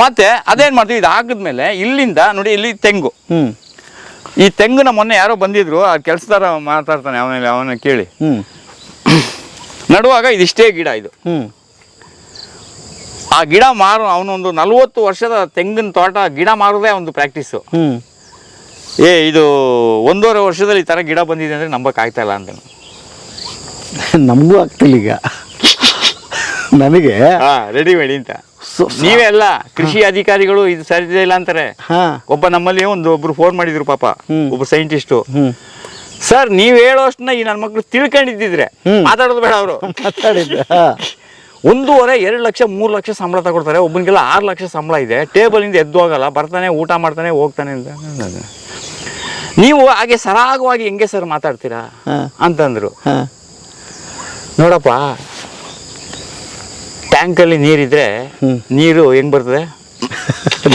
ಮತ್ತೆ ಅದೇನ್ ಮಾಡ್ತೀವಿ? ಇದು ಹಾಕಿದ್ಮೇಲೆ ಇಲ್ಲಿಂದ ನೋಡಿ ಇಲ್ಲಿ ತೆಂಗು. ಹ್ಮ್. ಈ ತೆಂಗಿನ ಮೊನ್ನೆ ಯಾರೋ ಬಂದಿದ್ರು ಆ ಕೆಲಸದಾರ ಮಾತಾಡ್ತಾನೆ ಅವನಲ್ಲಿ ಅವನ ಕೇಳಿ. ನಡುವಾಗ ಇದಿಷ್ಟೇ ಗಿಡ ಇದು. ಆ ಗಿಡ ಮಾರು ಅವನೊಂದು ನಲ್ವತ್ತು ವರ್ಷದ ತೆಂಗಿನ ತೋಟ ಗಿಡ ಮಾರೋದೇ ಒಂದು ಪ್ರಾಕ್ಟೀಸು ಏ ಇದು ಒಂದೂವರೆ ವರ್ಷದಲ್ಲಿ ಈ ಥರ ಗಿಡ ಬಂದಿದೆ ಅಂದರೆ ನಂಬಕ್ಕೆ ಇಲ್ಲ ಅಂತ ನಮಗೂ ಆಗ್ತಿಲ್ಲ ಈಗ. ನನಗೆ ರೆಡಿ ಮಾಡಿ ಅಂತ. ನೀವೆಲ್ಲ ನೀವೇ ಕೃಷಿ ಅಧಿಕಾರಿಗಳು ಇದು ಸರಿ ಇಲ್ಲ ಅಂತಾರೆ. ಹಾ. ಒಬ್ಬ ನಮ್ಮಲ್ಲಿ ಒಂದು ಒಬ್ರು ಫೋನ್ ಮಾಡಿದ್ರು ಪಾಪ. ಒಬ್ಬ ಸೈಂಟಿಸ್ಟು ಸರ್ ನೀವ್ ಹೇಳೋಷ್ಟನ್ನ ಈ ನನ್ನ ಮಕ್ಳು ತಿಳ್ಕೊಂಡಿದ್ದಿದ್ರೆ ಮಾತಾಡೋದು ಬೇಡ ಅವರು. ಒಂದೂವರೆ ಎರಡು ಲಕ್ಷ ಮೂರು ಲಕ್ಷ ಸಂಬಳ ತಗೊಳ್ತಾರೆ. ಒಬ್ಬನಿಗೆಲ್ಲ ಆರು ಲಕ್ಷ ಸಂಬಳ ಇದೆ. ಟೇಬಲಿಂದ ಎದ್ದು ಹೋಗಲ್ಲ ಬರ್ತಾನೆ ಊಟ ಮಾಡ್ತಾನೆ ಹೋಗ್ತಾನೆ ಅಂತ. ನೀವು ಹಾಗೆ ಸರಾಗವಾಗಿ ಹೆಂಗೆ ಸರ್ ಮಾತಾಡ್ತೀರಾ? ಅಂತಂದ್ರು. ನೋಡಪ್ಪ ಟ್ಯಾಂಕಲ್ಲಿ ನೀರಿದ್ರೆ. ನೀರು ಹೆಂಗ್ ಬರ್ತದೆ?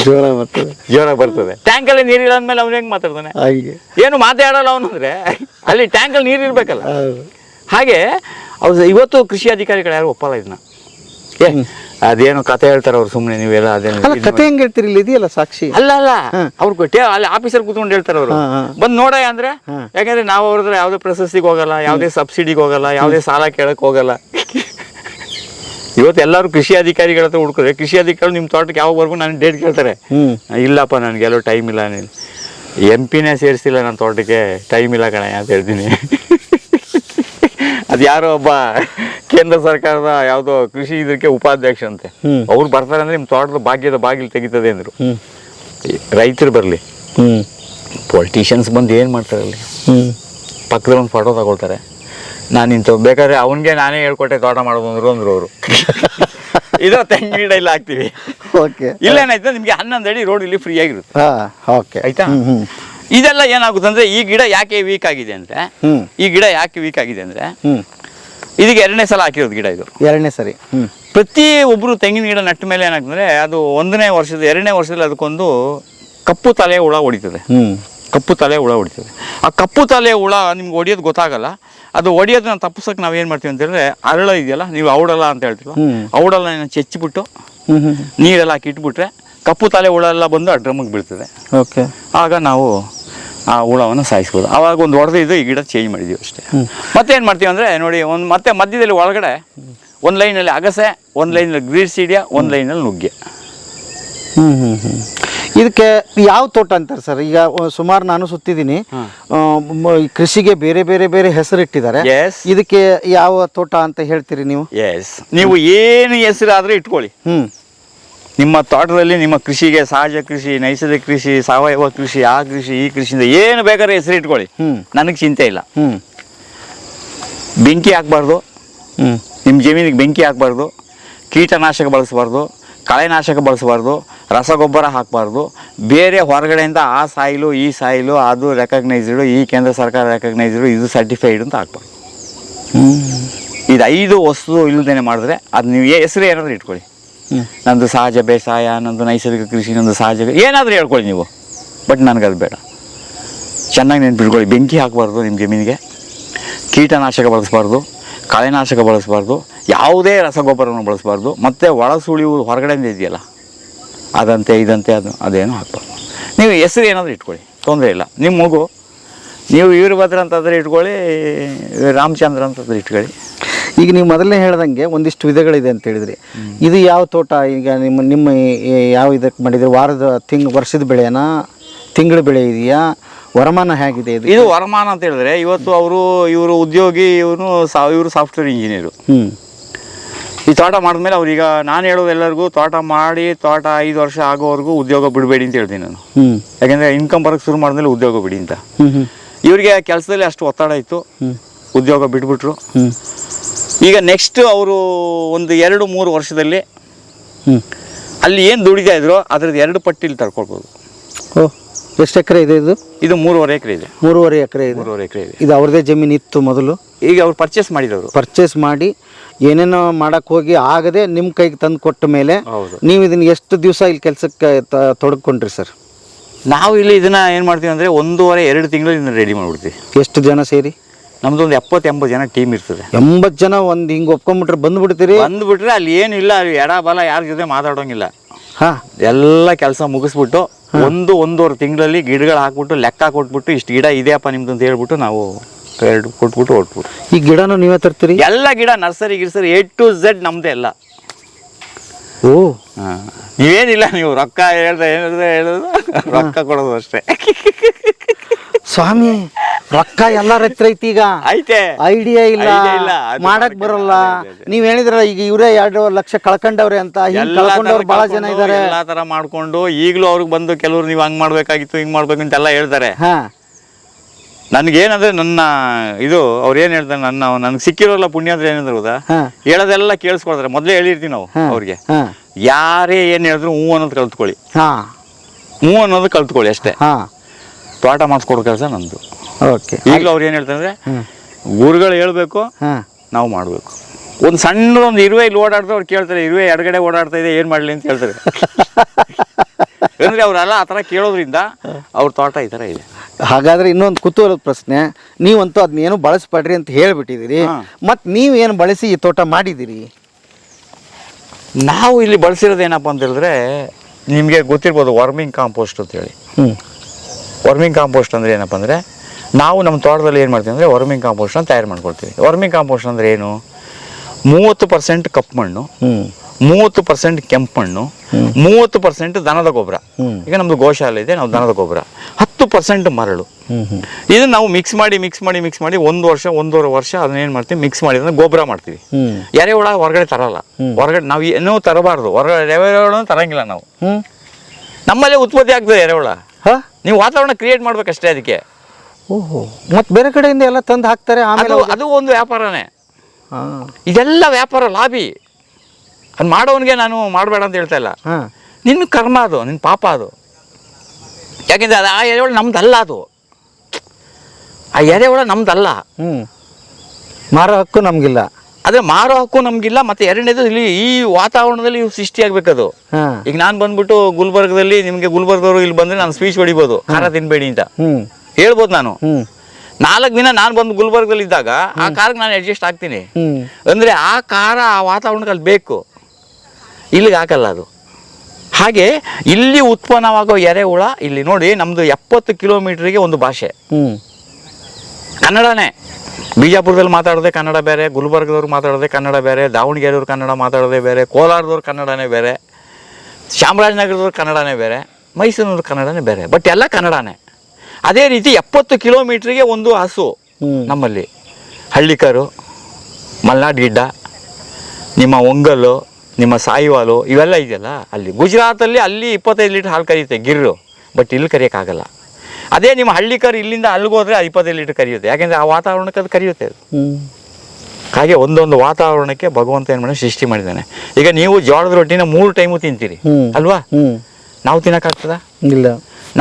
ಜೋರ ಬರ್ತದೆ. ಜೋರ ಬರ್ತದೆ. ಟ್ಯಾಂಕಲ್ಲಿ ನೀರಿಲ್ಲ ಅಂದ್ಮೇಲೆ ಅವ್ನು ಹೆಂಗ್ ಮಾತಾಡ್ತಾನೆ? ಹಾಗೆ. ಏನು ಮಾತಾಡಲ್ಲ ಅವನು ಅಂದ್ರೆ. ಅಲ್ಲಿ ಟ್ಯಾಂಕಲ್ಲಿ ನೀರು ಇರ್ಬೇಕಲ್ಲ. ಹಾಗೆ ಅವ್ರು ಇವತ್ತು ಕೃಷಿ ಅಧಿಕಾರಿಗಳು ಯಾರು ಒಪ್ಪಲ್ಲ ಇದನ್ನ. ಏ ಅದೇನು ಕತೆ ಹೇಳ್ತಾರೆ ಅವ್ರು ಸುಮ್ಮನೆ ನೀವೆಲ್ಲ ಅದೇನು ಕತೆ ಹೆಂಗ್ ಹೇಳ್ತೀರಿ ಇಲ್ಲಿ? ಇದೆಯಲ್ಲ ಸಾಕ್ಷಿ? ಅಲ್ಲ ಅಲ್ಲ. ಅವ್ರು ಕೊಟ್ಟೆ ಅಲ್ಲಿ ಆಫೀಸರ್ ಕೂತ್ಕೊಂಡು ಹೇಳ್ತಾರೆ ಅವರು. ಬಂದ್ ನೋಡ ಅಂದ್ರೆ ಯಾಕಂದ್ರೆ ನಾವು ಅವ್ರದ್ರ ಯಾವುದೇ ಪ್ರಶಸ್ತಿಗೆ ಹೋಗಲ್ಲ ಯಾವುದೇ ಸಬ್ಸಿಡಿಗೆ ಹೋಗಲ್ಲ ಯಾವುದೇ ಸಾಲ ಕೇಳಕ್ ಹೋಗಲ್ಲ. ಇವತ್ತು ಎಲ್ಲರೂ ಕೃಷಿ ಅಧಿಕಾರಿಗಳ ಹತ್ರ ಹುಡುಕಿದ್ರೆ ಕೃಷಿ ಅಧಿಕಾರಿ ನಿಮ್ಮ ತೋಟಕ್ಕೆ ಯಾವಾಗ ಬರ್ಬೋದು ನಾನು ಡೇಟ್ ಕೇಳ್ತಾರೆ. ಇಲ್ಲಪ್ಪ ನನಗೆ ಎಲ್ಲೋ ಟೈಮ್ ಇಲ್ಲ ನೀನು ಎಂ ಪಿನೇ ಸೇರಿಸಿಲ್ಲ ನನ್ನ ತೋಟಕ್ಕೆ ಟೈಮ್ ಇಲ್ಲ ಕಣ ಅಂತ ಹೇಳ್ತೀನಿ. ಅದು ಯಾರೋ ಒಬ್ಬ ಕೇಂದ್ರ ಸರ್ಕಾರದ ಯಾವುದೋ ಕೃಷಿ ಇದಕ್ಕೆ ಉಪಾಧ್ಯಕ್ಷ ಅಂತೆ. ಅವ್ರು ಬರ್ತಾರೆ ಅಂದ್ರೆ ನಿಮ್ಮ ತೋಟದ ಭಾಗ್ಯದ ಬಾಗಿಲು ತೆಗಿತದೆ ಅಂದರು. ರೈತರು ಬರಲಿ. ಹ್ಮ್. ಪೊಲಿಟಿಷಿಯನ್ಸ್ ಬಂದು ಏನು ಮಾಡ್ತಾರೆ ಅಲ್ಲಿ? ಪಕ್ಕದಲ್ಲಿ ಒಂದು ಫೋಟೋ ತಗೊಳ್ತಾರೆ. ನಾನು ಬೇಕಾದ್ರೆ ಅವನಿಗೆ ನಾನೇ ಹೇಳ್ಕೊಟ್ಟೆ ತೋಟ ಮಾಡೋದು ಅಂದ್ರು ಅಂದ್ರು ಅವರು. ಇದು ತೆಂಗಿನ ಗಿಡ ಇಲ್ಲ ಹಾಕ್ತೀವಿ. ಓಕೆ. ಇಲ್ಲೇನಾಯ್ತು ನಿಮಗೆ ಹನ್ನೊಂದು ಅಡಿ ರೋಡ್ ಇಲ್ಲಿ ಫ್ರೀ ಆಗಿರುತ್ತೆ. ಹಾ ಓಕೆ ಆಯ್ತಾ? ಇದೆಲ್ಲ ಏನಾಗುತ್ತೆ ಅಂದ್ರೆ ಈ ಗಿಡ ಯಾಕೆ ವೀಕ್ ಆಗಿದೆ ಅಂದ್ರೆ ಈ ಗಿಡ ಯಾಕೆ ವೀಕ್ ಆಗಿದೆ ಅಂದ್ರೆ ಇದಕ್ಕೆ ಎರಡನೇ ಸಲ ಹಾಕಿರೋದು ಗಿಡ ಇದು. ಎರಡನೇ ಸರಿ. ಪ್ರತಿ ಒಬ್ರು ತೆಂಗಿನ ಗಿಡ ನಟ್ಟ ಮೇಲೆ ಏನಾಗ್ತಂದ್ರೆ ಅದು ಒಂದನೇ ವರ್ಷದ ಎರಡನೇ ವರ್ಷದಲ್ಲಿ ಅದಕ್ಕೊಂದು ಕಪ್ಪು ತಲೆ ಹುಳ ಹೊಡಿತದೆ. ಕಪ್ಪು ತಲೆ ಹುಳ ಹೊಡಿತದೆ. ಆ ಕಪ್ಪು ತಲೆ ಹುಳ ನಿಮ್ಗೆ ಹೊಡಿಯೋದು ಗೊತ್ತಾಗಲ್ಲ. ಅದು ಹೊಡಿಯೋದನ್ನ ತಪ್ಪಿಸೋಕೆ ನಾವು ಏನು ಮಾಡ್ತೀವಿ ಅಂತೇಳಿದ್ರೆ ಅರಳ ಇದೆಯಲ್ಲ ನೀವು ಔಡಲ್ಲ ಅಂತ ಹೇಳ್ತೀವಿ ಔಡಲ್ಲ ಚೆಚ್ಚಿಬಿಟ್ಟು ನೀರೆಲ್ಲ ಹಾಕಿ ಇಟ್ಬಿಟ್ರೆ ಕಪ್ಪು ತಲೆ ಹುಳ ಎಲ್ಲ ಬಂದು ಆ ಡ್ರಮ್ಗೆ ಬೀಳ್ತದೆ. ಓಕೆ. ಆಗ ನಾವು ಆ ಹುಳವನ್ನು ಸಾಯಿಸ್ಬೋದು. ಆವಾಗ ಒಂದು ಹೊಡೆದಿದ್ದು ಈ ಗಿಡ ಚೇಂಜ್ ಮಾಡಿದ್ದೀವಿ ಅಷ್ಟೇ. ಮತ್ತೆ ಏನು ಮಾಡ್ತೀವಿ ಅಂದರೆ ನೋಡಿ ಒಂದು ಮತ್ತೆ ಮಧ್ಯದಲ್ಲಿ ಒಳಗಡೆ ಒಂದು ಲೈನಲ್ಲಿ ಅಗಸೆ ಒಂದು ಲೈನಲ್ಲಿ ಗ್ರೀಡ್ಸೀಡಿಯ ಒಂದು ಲೈನಲ್ಲಿ ನುಗ್ಗೆ. ಹ್ಞೂ ಹ್ಞೂ ಹ್ಮ್. ಇದಕ್ಕೆ ಯಾವ ತೋಟ ಅಂತಾರೆ ಸರ್? ಈಗ ಸುಮಾರು ನಾನು ಸುತ್ತಿದ್ದೀನಿ. ಕೃಷಿಗೆ ಬೇರೆ ಬೇರೆ ಬೇರೆ ಹೆಸರಿಟ್ಟಿದ್ದಾರೆ. ಎಸ್ ಇದಕ್ಕೆ ಯಾವ ತೋಟ ಅಂತ ಹೇಳ್ತೀರಿ ನೀವು? ಎಸ್ ನೀವು ಏನು ಹೆಸರಾದ್ರೆ ಇಟ್ಕೊಳ್ಳಿ. ಹ್ಮ್. ನಿಮ್ಮ ತೋಟದಲ್ಲಿ ನಿಮ್ಮ ಕೃಷಿಗೆ ಸಹಜ ಕೃಷಿ ನೈಸರ್ಗಿಕ ಕೃಷಿ ಸಾವಯವ ಕೃಷಿ ಆ ಕೃಷಿ ಈ ಕೃಷಿಯಿಂದ ಏನು ಬೇಕಾದ್ರೆ ಹೆಸರು ಇಟ್ಕೊಳ್ಳಿ. ಹ್ಮ್. ನನಗೆ ಚಿಂತೆ ಇಲ್ಲ. ಹ್ಮ್. ಬೆಂಕಿ ಹಾಕ್ಬಾರ್ದು. ಹ್ಮ್. ನಿಮ್ಮ ಜಮೀನಿಗೆ ಬೆಂಕಿ ಹಾಕ್ಬಾರ್ದು. ಕೀಟನಾಶಕ ಬಳಸಬಾರ್ದು. ಕಳೆನಾಶಕ ಬಳಸಬಾರ್ದು. ರಸಗೊಬ್ಬರ ಹಾಕಬಾರ್ದು. ಬೇರೆ ಹೊರಗಡೆಯಿಂದ ಆ ಸಾಯಿಲು ಈ ಸಾಯಿಲು ಅದು ರೆಕಗ್ನೈಸ್ಡು ಈ ಕೇಂದ್ರ ಸರ್ಕಾರ ರೆಕಗ್ನೈಸ್ಡು ಇದು ಸರ್ಟಿಫೈಡ್ ಅಂತ ಹಾಕ್ಬಾರ್ದು. ಇದು ಐದು ವಸ್ತು ಇಲ್ಲದೇನೆ ಮಾಡಿದ್ರೆ ಅದು ನೀವು ಏ- ಹೆಸರು ಏನಾದರೂ ಇಟ್ಕೊಳ್ಳಿ. ನಂದು ಸಹಜ ಬೇಸಾಯ ನಂದು ನೈಸರ್ಗಿಕ ಕೃಷಿ ನಂದು ಸಹಜ ಏನಾದರೂ ಹೇಳ್ಕೊಳ್ಳಿ ನೀವು. ಬಟ್ ನನಗದು ಬೇಡ. ಚೆನ್ನಾಗಿ ನೆನ್ಪಿಟ್ಕೊಳ್ಳಿ. ಬೆಂಕಿ ಹಾಕಬಾರ್ದು ನಿಮ್ಮ ಜಮೀನಿಗೆ. ಕೀಟನಾಶಕ ಬಳಸಬಾರ್ದು. ಕಳೆನಾಶಕ ಬಳಸಬಾರ್ದು. ಯಾವುದೇ ರಸಗೊಬ್ಬರವನ್ನು ಬಳಸಬಾರ್ದು. ಮತ್ತು ಒಳಸುಳಿವು ಹೊರಗಡೆಯಿಂದ ಇದೆಯಲ್ಲ. ಅದಂತೆ ಇದಂತೆ ಅದು ಅದೇನು ಹಾಕ್ಬಾರ್ದು ನೀವು ಹೆಸರು ಏನಾದರೂ ಇಟ್ಕೊಳ್ಳಿ ತೊಂದರೆ ಇಲ್ಲ. ನಿಮ್ಮ ಮಗು ನೀವು ವೀರಭದ್ರ ಅಂತಂದರೆ ಇಟ್ಕೊಳ್ಳಿ ರಾಮಚಂದ್ರ ಅಂತಂದ್ರೆ ಇಟ್ಕೊಳ್ಳಿ. ಈಗ ನೀವು ಮೊದಲನೇ ಹೇಳ್ದಂಗೆ ಒಂದಿಷ್ಟು ವಿಧಗಳಿದೆ ಅಂತ ಹೇಳಿದ್ರಿ. ಇದು ಯಾವ ತೋಟ ಈಗ ನಿಮ್ಮ ನಿಮ್ಮ ಯಾವ ಇದಕ್ಕೆ ಮಾಡಿದ್ರಿ? ವಾರದ ತಿಂಗ್ ವರ್ಷದ ಬೆಳೆನಾ? ತಿಂಗಳ ಬೆಳೆ ಇದೆಯಾ? ವರಮಾನ ಹೇಗಿದೆ ಇದು ಇದು ವರಮಾನ ಅಂತ ಹೇಳಿದ್ರೆ ಇವತ್ತು ಅವರು ಇವರು ಉದ್ಯೋಗಿ ಇವನು ಸಾ ಇವರು ಸಾಫ್ಟ್ವೇರ್ ಇಂಜಿನಿಯರು ಹ್ಮ್. ಈ ತೋಟ ಮಾಡಿದ್ಮೇಲೆ ಅವ್ರೀಗ ನಾನು ಹೇಳೋದು ಎಲ್ಲರಿಗೂ ತೋಟ ಮಾಡಿ ತೋಟ ಐದು ವರ್ಷ ಆಗೋವರೆಗೂ ಉದ್ಯೋಗ ಬಿಡಬೇಡಿ ಅಂತ ಹೇಳ್ತೀನಿ ನಾನು. ಯಾಕೆಂದರೆ ಇನ್ಕಮ್ ಬರೋಕ್ಕೆ ಶುರು ಮಾಡಿದ್ಮೇಲೆ ಉದ್ಯೋಗ ಬಿಡಿ ಅಂತ. ಇವರಿಗೆ ಕೆಲಸದಲ್ಲಿ ಅಷ್ಟು ಒತ್ತಡ ಇತ್ತು. ಉದ್ಯೋಗ ಬಿಟ್ಬಿಟ್ರು. ಈಗ ನೆಕ್ಸ್ಟ್ ಅವರು ಒಂದು ಎರಡು ಮೂರು ವರ್ಷದಲ್ಲಿ ಅಲ್ಲಿ ಏನು ದುಡಿತಾ ಇದ್ರು ಅದ್ರದ್ದು ಎರಡು ಪಟ್ಟಿಲಿ ತರ್ಕೊಳ್ಬೋದು. ಓ ಎಷ್ಟು ಎಕರೆ ಇದೆ ಇದು? ಇದು ಮೂರುವರೆ ಎಕರೆ ಇದೆ. ಮೂರುವರೆ ಎಕರೆ ಇದೆ. ಮೂರುವರೆ ಎಕರೆ ಇದೆ. ಇದು ಅವ್ರದೇ ಜಮೀನು ಇತ್ತು ಮೊದಲು? ಈಗ ಅವ್ರು ಪರ್ಚೇಸ್ ಮಾಡಿದವರು. ಪರ್ಚೇಸ್ ಮಾಡಿ ಏನೇನೋ ಮಾಡಕ್ ಹೋಗಿ ಆಗದೆ ನಿಮ್ಮ ಕೈಗೆ ತಂದು ಕೊಟ್ಟ ಮೇಲೆ ನೀವು ಇದನ್ನ ಎಷ್ಟು ದಿವಸ ಇಲ್ಲಿ ಕೆಲಸಕ್ಕೆ ತೊಡಕೊಂಡ್ರಿ ಸರ್? ನಾವು ಇಲ್ಲಿ ಇದನ್ನ ಏನು ಮಾಡ್ತೀವಿ ಅಂದರೆ ಒಂದೂವರೆ ಎರಡು ತಿಂಗಳು ಇದನ್ನ ರೆಡಿ ಮಾಡಿಬಿಡ್ತೀವಿ. ಎಷ್ಟು ಜನ ಸೇರಿ? ನಮ್ದು ಒಂದು ಎಪ್ಪತ್ತು ಎಂಬತ್ತು ಜನ ಟೀಮ್ ಇರ್ತದೆ. ಎಂಬತ್ತು ಜನ ಒಂದು ಹಿಂಗೆ ಒಪ್ಕೊಂಡ್ಬಿಟ್ರೆ ಬಂದ್ಬಿಡ್ತೀರಿ? ಬಂದ್ಬಿಟ್ರೆ ಅಲ್ಲಿ ಏನಿಲ್ಲ ಅಲ್ಲಿ ಎಡ ಬಲ ಯಾರ ಜೊತೆ ಮಾತಾಡೋಂಗಿಲ್ಲ. ಹಾಂ. ಎಲ್ಲ ಕೆಲಸ ಮುಗಿಸ್ಬಿಟ್ಟು ಒಂದು ಒಂದೂವರೆ ತಿಂಗಳಲ್ಲಿ ಗಿಡಗಳು ಹಾಕ್ಬಿಟ್ಟು ಲೆಕ್ಕ ಕೊಟ್ಬಿಟ್ಟು ಇಷ್ಟು ಗಿಡ ಇದೆಯಪ್ಪ ನಿಮ್ದು ಅಂತ ಹೇಳ್ಬಿಟ್ಟು ನಾವು ಎರಡು ಕೊಟ್ಬಿಟ್ಟು ಹೊಟ್ಬಿಟ್ಟು ಈ ಗಿಡನೂ ನೀವೇ ತರ್ತೀರಿ? ಎಲ್ಲ ಗಿಡ ನರ್ಸರಿ ಗಿರ್ಸರಿ ಎ ಟು ಝೆಡ್ ನಮ್ದೆ ಎಲ್ಲ. ಓ. ಹಾಂ. ನೀವೇನಿಲ್ಲ ನೀವು ರೊಕ್ಕ ಹೇಳ್ದೆ ಹೇಳಿದ್ರೆ ಹೇಳೋದು ರೊಕ್ಕ ಕೊಡೋದು ಅಷ್ಟೇ. ಸ್ವಾಮಿ ರೊಕ್ಕ ಎಲ್ಲಾರ ಹತ್ರ ಐತಿ ಈಗ. ಐತೆ. ಐಡಿಯಾ ಇಲ್ಲ. ಮಾಡಕ್ ಮಾಡಕ್ಕೆ ಬರಲ್ಲ. ನೀವ್ ಹೇಳಿದ್ರಲ್ಲ ಈಗ ಇವರೇ ಎರಡು ಲಕ್ಷ ಕಳ್ಕೊಂಡವ್ರೆ ಅಂತ. ಎಲ್ಲ ಕಳ್ಕೊಂಡವ್ರು ಬಹಳ ಜನ ಇದಾರೆ. ಎಲ್ಲಾ ತರ ಮಾಡ್ಕೊಂಡು ಈಗಲೂ ಅವ್ರಿಗೆ ಬಂದು ಕೆಲವ್ರು ನೀವು ಹಂಗ್ ಮಾಡ್ಬೇಕಾಗಿತ್ತು ಹಿಂಗ್ ಮಾಡ್ಬೇಕು ಅಂತೆಲ್ಲ ಹೇಳ್ತಾರೆ. ಹಾ. ನನ್ಗೇನಂದ್ರೆ ನನ್ನ ಇದು ಅವ್ರು ಏನ್ ಹೇಳ್ತಾರೆ ನನ್ನ ನನ್ಗೆ ಸಿಕ್ಕಿರೋಲ್ಲ ಪುಣ್ಯ ಅಂದ್ರೆ ಏನಂದ್ರೆ ಹೌದಾ ಹೇಳೋದೆಲ್ಲ ಕೇಳಿಸ್ಕೊಳ್ತಾರೆ. ಮೊದಲೇ ಹೇಳಿರ್ತೀವಿ ನಾವು ಅವ್ರಿಗೆ. ಯಾರೇ ಏನು ಹೇಳಿದ್ರು ಹ್ಞೂ ಅನ್ನೋದು ಕಲ್ತ್ಕೊಳ್ಳಿ. ಹಾ. ಹ್ಞೂ ಅನ್ನೋದು ಕಲ್ತ್ಕೊಳ್ಳಿ ಅಷ್ಟೇ. ಹಾ. ತೋಟ ಮಾಡಿಸ್ಕೊಡೋ ಕೆಲಸ ನಂದು ಓಕೆ. ಈಗಲೂ ಅವ್ರು ಏನು ಹೇಳ್ತಾರೆ ಅಂದ್ರೆ ಗುರುಗಳು ಹೇಳ್ಬೇಕು ನಾವು ಮಾಡಬೇಕು. ಒಂದು ಸಣ್ಣದೊಂದು ಇರುವೆ ಇಲ್ಲಿ ಓಡಾಡ್ತಾ ಅವ್ರು ಕೇಳ್ತಾರೆ ಇರುವೆ ಎಡಗಡೆ ಓಡಾಡ್ತಾ ಇದೆ ಏನು ಮಾಡಲಿ ಅಂತ ಹೇಳ್ತಾರೆ. ಅಂದ್ರೆ ಅವರೆಲ್ಲ ಆ ಥರ ಕೇಳೋದ್ರಿಂದ ಅವ್ರ ತೋಟ ಈ ತರ ಇದೆ. ಹಾಗಾದ್ರೆ ಇನ್ನೊಂದು ಕುತೂಹಲದ ಪ್ರಶ್ನೆ ನೀವಂತೂ ಅದನ್ನೇನು ಬಳಸ್ಬೇಡ್ರಿ ಅಂತ ಹೇಳ್ಬಿಟ್ಟಿದ್ದೀರಿ. ಮತ್ತು ಮತ್ ನೀವ್ ಏನು ಬಳಸಿ ಈ ತೋಟ ಮಾಡಿದಿರಿ ನಾವು ಇಲ್ಲಿ ಬಳಸಿರೋದು ಏನಪ್ಪ ಅಂತ ಹೇಳಿದ್ರೆ ನಿಮಗೆ ಗೊತ್ತಿರ್ಬೋದು ವಾರ್ಮಿಂಗ್ ಕಾಂಪೋಸ್ಟ್ ಅಂತ ಹೇಳಿ. ಹ್ಮ್. ವರ್ಮಿಂಗ್ ಕಾಂಪೋಸ್ಟ್ ಅಂದರೆ ಏನಪ್ಪ ಅಂದರೆ ನಾವು ನಮ್ಮ ತೋಟದಲ್ಲಿ ಏನು ಮಾಡ್ತೀವಿ ಅಂದರೆ ವರ್ಮಿಂಗ್ ಕಾಂಪೋಸ್ಟನ್ನು ತಯಾರು ಮಾಡ್ಕೊಡ್ತೀವಿ ವರ್ಮಿಂಗ್ ಕಾಂಪೋಸ್ಟ್ ಅಂದರೆ ಏನು? ಮೂವತ್ತು ಪರ್ಸೆಂಟ್ ಕಪ್ಪು ಮಣ್ಣು ಮೂವತ್ತು ಪರ್ಸೆಂಟ್ ಕೆಂಪು ಮಣ್ಣು ಮೂವತ್ತು ಪರ್ಸೆಂಟ್ ದನದ ಗೊಬ್ಬರ. ಈಗ ನಮ್ದು ಗೋಶಾಲೆ ಇದೆ ನಾವು ದನದ ಗೊಬ್ಬರ. ಹತ್ತು ಪರ್ಸೆಂಟ್ ಮರಳು. ಇದನ್ನ ನಾವು ಮಿಕ್ಸ್ ಮಾಡಿ ಮಿಕ್ಸ್ ಮಾಡಿ ಮಿಕ್ಸ್ ಮಾಡಿ ಒಂದು ವರ್ಷ ಒಂದೂವರೆ ವರ್ಷ ಅದನ್ನ ಏನ್ ಮಾಡ್ತೀವಿ? ಮಿಕ್ಸ್ ಮಾಡಿ ಅದನ್ನ ಗೊಬ್ಬರ ಮಾಡ್ತೀವಿ. ಯಾರೇ ಎರೆಹುಳ ಹೊರಗಡೆ ತರಲ್ಲ. ಹೊರಗಡೆ ನಾವು ಏನೂ ತರಬಾರ್ದು. ಹೊರಗಡೆ ಎರೆಹುಳನೂ ತರಂಗಿಲ್ಲ ನಾವು. ನಮ್ಮಲ್ಲೇ ಉತ್ಪತ್ತಿ ಆಗ್ತದೆ ಎರೆಹುಳ ಹಾ? ನೀವು ವಾತಾವರಣ ಕ್ರಿಯೇಟ್ ಮಾಡ್ಬೇಕಷ್ಟೇ ಅದಕ್ಕೆ. ಓಹೋ. ಮತ್ತೆ ಬೇರೆ ಕಡೆಯಿಂದ ಎಲ್ಲ ತಂದು ಹಾಕ್ತಾರೆ ಆಮೇಲೆ ಅದು ಒಂದು ವ್ಯಾಪಾರನೇ. ಇದೆಲ್ಲ ವ್ಯಾಪಾರ ಲಾಭಿ ಅದು ಮಾಡೋವನಿಗೆ ನಾನು ಮಾಡಬೇಡ ಅಂತ ಹೇಳ್ತಾ ಇಲ್ಲ. ನಿನ್ನ ಕರ್ಮ ಅದು ನಿನ್ನ ಪಾಪ ಅದು. ಯಾಕೆಂದ್ರೆ ಅದು ಆ ಎರೆಹುಳು ನಮ್ದಲ್ಲ ಅದು. ಆ ಎರೆಹುಳು ನಮ್ದಲ್ಲ. ಹ್ಞೂ ಮಾರೋ ಹಕ್ಕು ನಮಗಿಲ್ಲ. ಆದರೆ ಮಾರೋ ಹಕ್ಕು ನಮಗಿಲ್ಲ ಮತ್ತು ಎರಡನೇದು ಇಲ್ಲಿ ಈ ವಾತಾವರಣದಲ್ಲಿ ಇವು ಸೃಷ್ಟಿಯಾಗಬೇಕದು. ಈಗ ನಾನು ಬಂದ್ಬಿಟ್ಟು ಗುಲ್ಬರ್ಗದಲ್ಲಿ ನಿಮಗೆ ಗುಲ್ಬರ್ಗದವರು ಇಲ್ಲಿ ಬಂದರೆ ನಾನು ಸ್ಪೀಚ್ ಹೊಡಿಬೋದು ಖಾರ ತಿನ್ಬೇಡಿ ಅಂತ. ಹ್ಞೂ ಹೇಳ್ಬೋದು ನಾನು. ನಾಲ್ಕು ದಿನ ನಾನು ಬಂದು ಗುಲ್ಬರ್ಗದಲ್ಲಿ ಇದ್ದಾಗ ಆ ಕಾರ್ಗೆ ನಾನು ಅಡ್ಜಸ್ಟ್ ಆಗ್ತೀನಿ. ಅಂದರೆ ಆ ಕಾರ ಆ ವಾತಾವರಣಕ್ಕೆ ಅಲ್ಲಿ ಬೇಕು. ಇಲ್ಲಿಗೆ ಹಾಕಲ್ಲ ಅದು. ಹಾಗೆ ಇಲ್ಲಿ ಉತ್ಪನ್ನವಾಗೋ ಎರೆಹುಳ ಇಲ್ಲಿ ನೋಡಿ ನಮ್ಮದು ಎಪ್ಪತ್ತು ಕಿಲೋಮೀಟ್ರಿಗೆ ಒಂದು ಭಾಷೆ. ಕನ್ನಡನೇ. ಬಿಜಾಪುರದಲ್ಲಿ ಮಾತಾಡೋದೆ ಕನ್ನಡ ಬೇರೆ ಗುಲ್ಬರ್ಗದವ್ರು ಮಾತಾಡೋದೆ ಕನ್ನಡ ಬೇರೆ ದಾವಣಗೆರೆಯವ್ರು ಕನ್ನಡ ಮಾತಾಡೋದೇ ಬೇರೆ ಕೋಲಾರದವ್ರು ಕನ್ನಡನೇ ಬೇರೆ ಚಾಮರಾಜನಗರದವ್ರು ಕನ್ನಡನೇ ಬೇರೆ ಮೈಸೂರಿನವ್ರು ಕನ್ನಡನೇ ಬೇರೆ. ಬಟ್ ಎಲ್ಲ ಕನ್ನಡನೇ. ಅದೇ ರೀತಿ ಎಪ್ಪತ್ತು ಕಿಲೋಮೀಟ್ರಿಗೆ ಒಂದು ಹಸು ನಮ್ಮಲ್ಲಿ. ಹಳ್ಳಿಕರು ಮಲ್ನಾಡ್ ಗಿಡ್ಡ ನಿಮ್ಮ ಒಂಗಲ್ಲು ನಿಮ್ಮ ಸಾಯಿವಾಲು ಇವೆಲ್ಲ ಇದೆಯಲ್ಲ ಅಲ್ಲಿ. ಗುಜರಾತಲ್ಲಿ ಅಲ್ಲಿ ಇಪ್ಪತ್ತೈದು ಲೀಟ್ರ್ ಹಾಲು ಕರೀತೆ ಗಿರ್ರು ಬಟ್ ಇಲ್ಲಿ ಕರಿಯೋಕ್ಕಾಗಲ್ಲ. ಅದೇ ನಿಮ್ಮ ಹಳ್ಳಿಕರು ಇಲ್ಲಿಂದ ಅಲ್ಲಿಗೆ ಹೋದ್ರೆ ಅದು ಇಪ್ಪತ್ತೈದು ಲೀಟ್ರ್ ಕರಿಯುತ್ತೆ. ಯಾಕೆಂದರೆ ಆ ವಾತಾವರಣಕ್ಕೆ ಅದು ಕರಿಯುತ್ತೆ ಅದು. ಹಾಗೆ ಒಂದೊಂದು ವಾತಾವರಣಕ್ಕೆ ಭಗವಂತ ಏನು ಮಾಡಿ ಸೃಷ್ಟಿ ಮಾಡಿದ್ದಾನೆ. ಈಗ ನೀವು ಜೋಳದ ರೊಟ್ಟಿನ ಮೂರು ಟೈಮು ತಿಂತೀರಿ. ಅಲ್ವಾ? ನಾವು ತಿನ್ನಕ್ಕಾಗ್ತದ? ಇಲ್ಲ.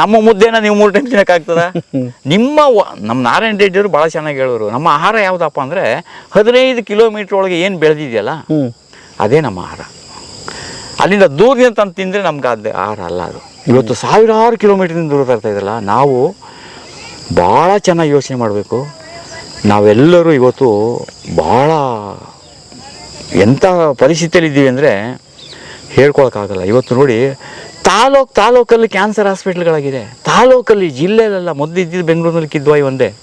ನಮ್ಮ ಮುದ್ದೆನ ನೀವು ಮೂರು ಟೈಮ್ ತಿನ್ನೋಕ್ಕಾಗ್ತದ ನಿಮ್ಮ ನಮ್ಮ ನಾರಾಯಣ ರೆಡ್ಡಿಯವರು ಭಾಳ ಚೆನ್ನಾಗಿ ಹೇಳೋರು. ನಮ್ಮ ಆಹಾರ ಯಾವುದಪ್ಪ ಅಂದರೆ ಹದಿನೈದು ಕಿಲೋಮೀಟ್ರ್ ಒಳಗೆ ಏನು ಬೆಳೆದಿದೆಯಲ್ಲ ಅದೇ ನಮ್ಮ ಆಹಾರ. ಅಲ್ಲಿಂದ ದೂರದಿಂದ ತಂದು ತಿಂದರೆ ನಮ್ಗೆ ಅದು ಆಹಾರ ಅಲ್ಲ ಅದು. ಇವತ್ತು ಸಾವಿರಾರು ಕಿಲೋಮೀಟ್ರಿಂದ ದೂರ ತರ್ತಾ ಇದ್ದಲ್ಲ ನಾವು ಭಾಳ ಚೆನ್ನಾಗಿ ಯೋಚನೆ ಮಾಡಬೇಕು. ನಾವೆಲ್ಲರೂ ಇವತ್ತು ಭಾಳ ಎಂಥ ಪರಿಸ್ಥಿತಿಯಲ್ಲಿ ಇದ್ದೀವಿ ಅಂದರೆ ಹೇಳ್ಕೊಳಕ್ಕಾಗಲ್ಲ. ಇವತ್ತು ನೋಡಿ ತಾಲೂಕು ತಾಲೂಕಲ್ಲಿ ಕ್ಯಾನ್ಸರ್ ಹಾಸ್ಪಿಟ್ಲ್ಗಳಾಗಿದೆ. ತಾಲೂಕಲ್ಲಿ ಜಿಲ್ಲೆಯಲ್ಲೆಲ್ಲ ಮೊದಲು ಇದ್ದಿದ್ದು ಬೆಂಗಳೂರಿನಲ್ಲಿ ಕಿದ್ವಾಯಿ ಒಂದೇ.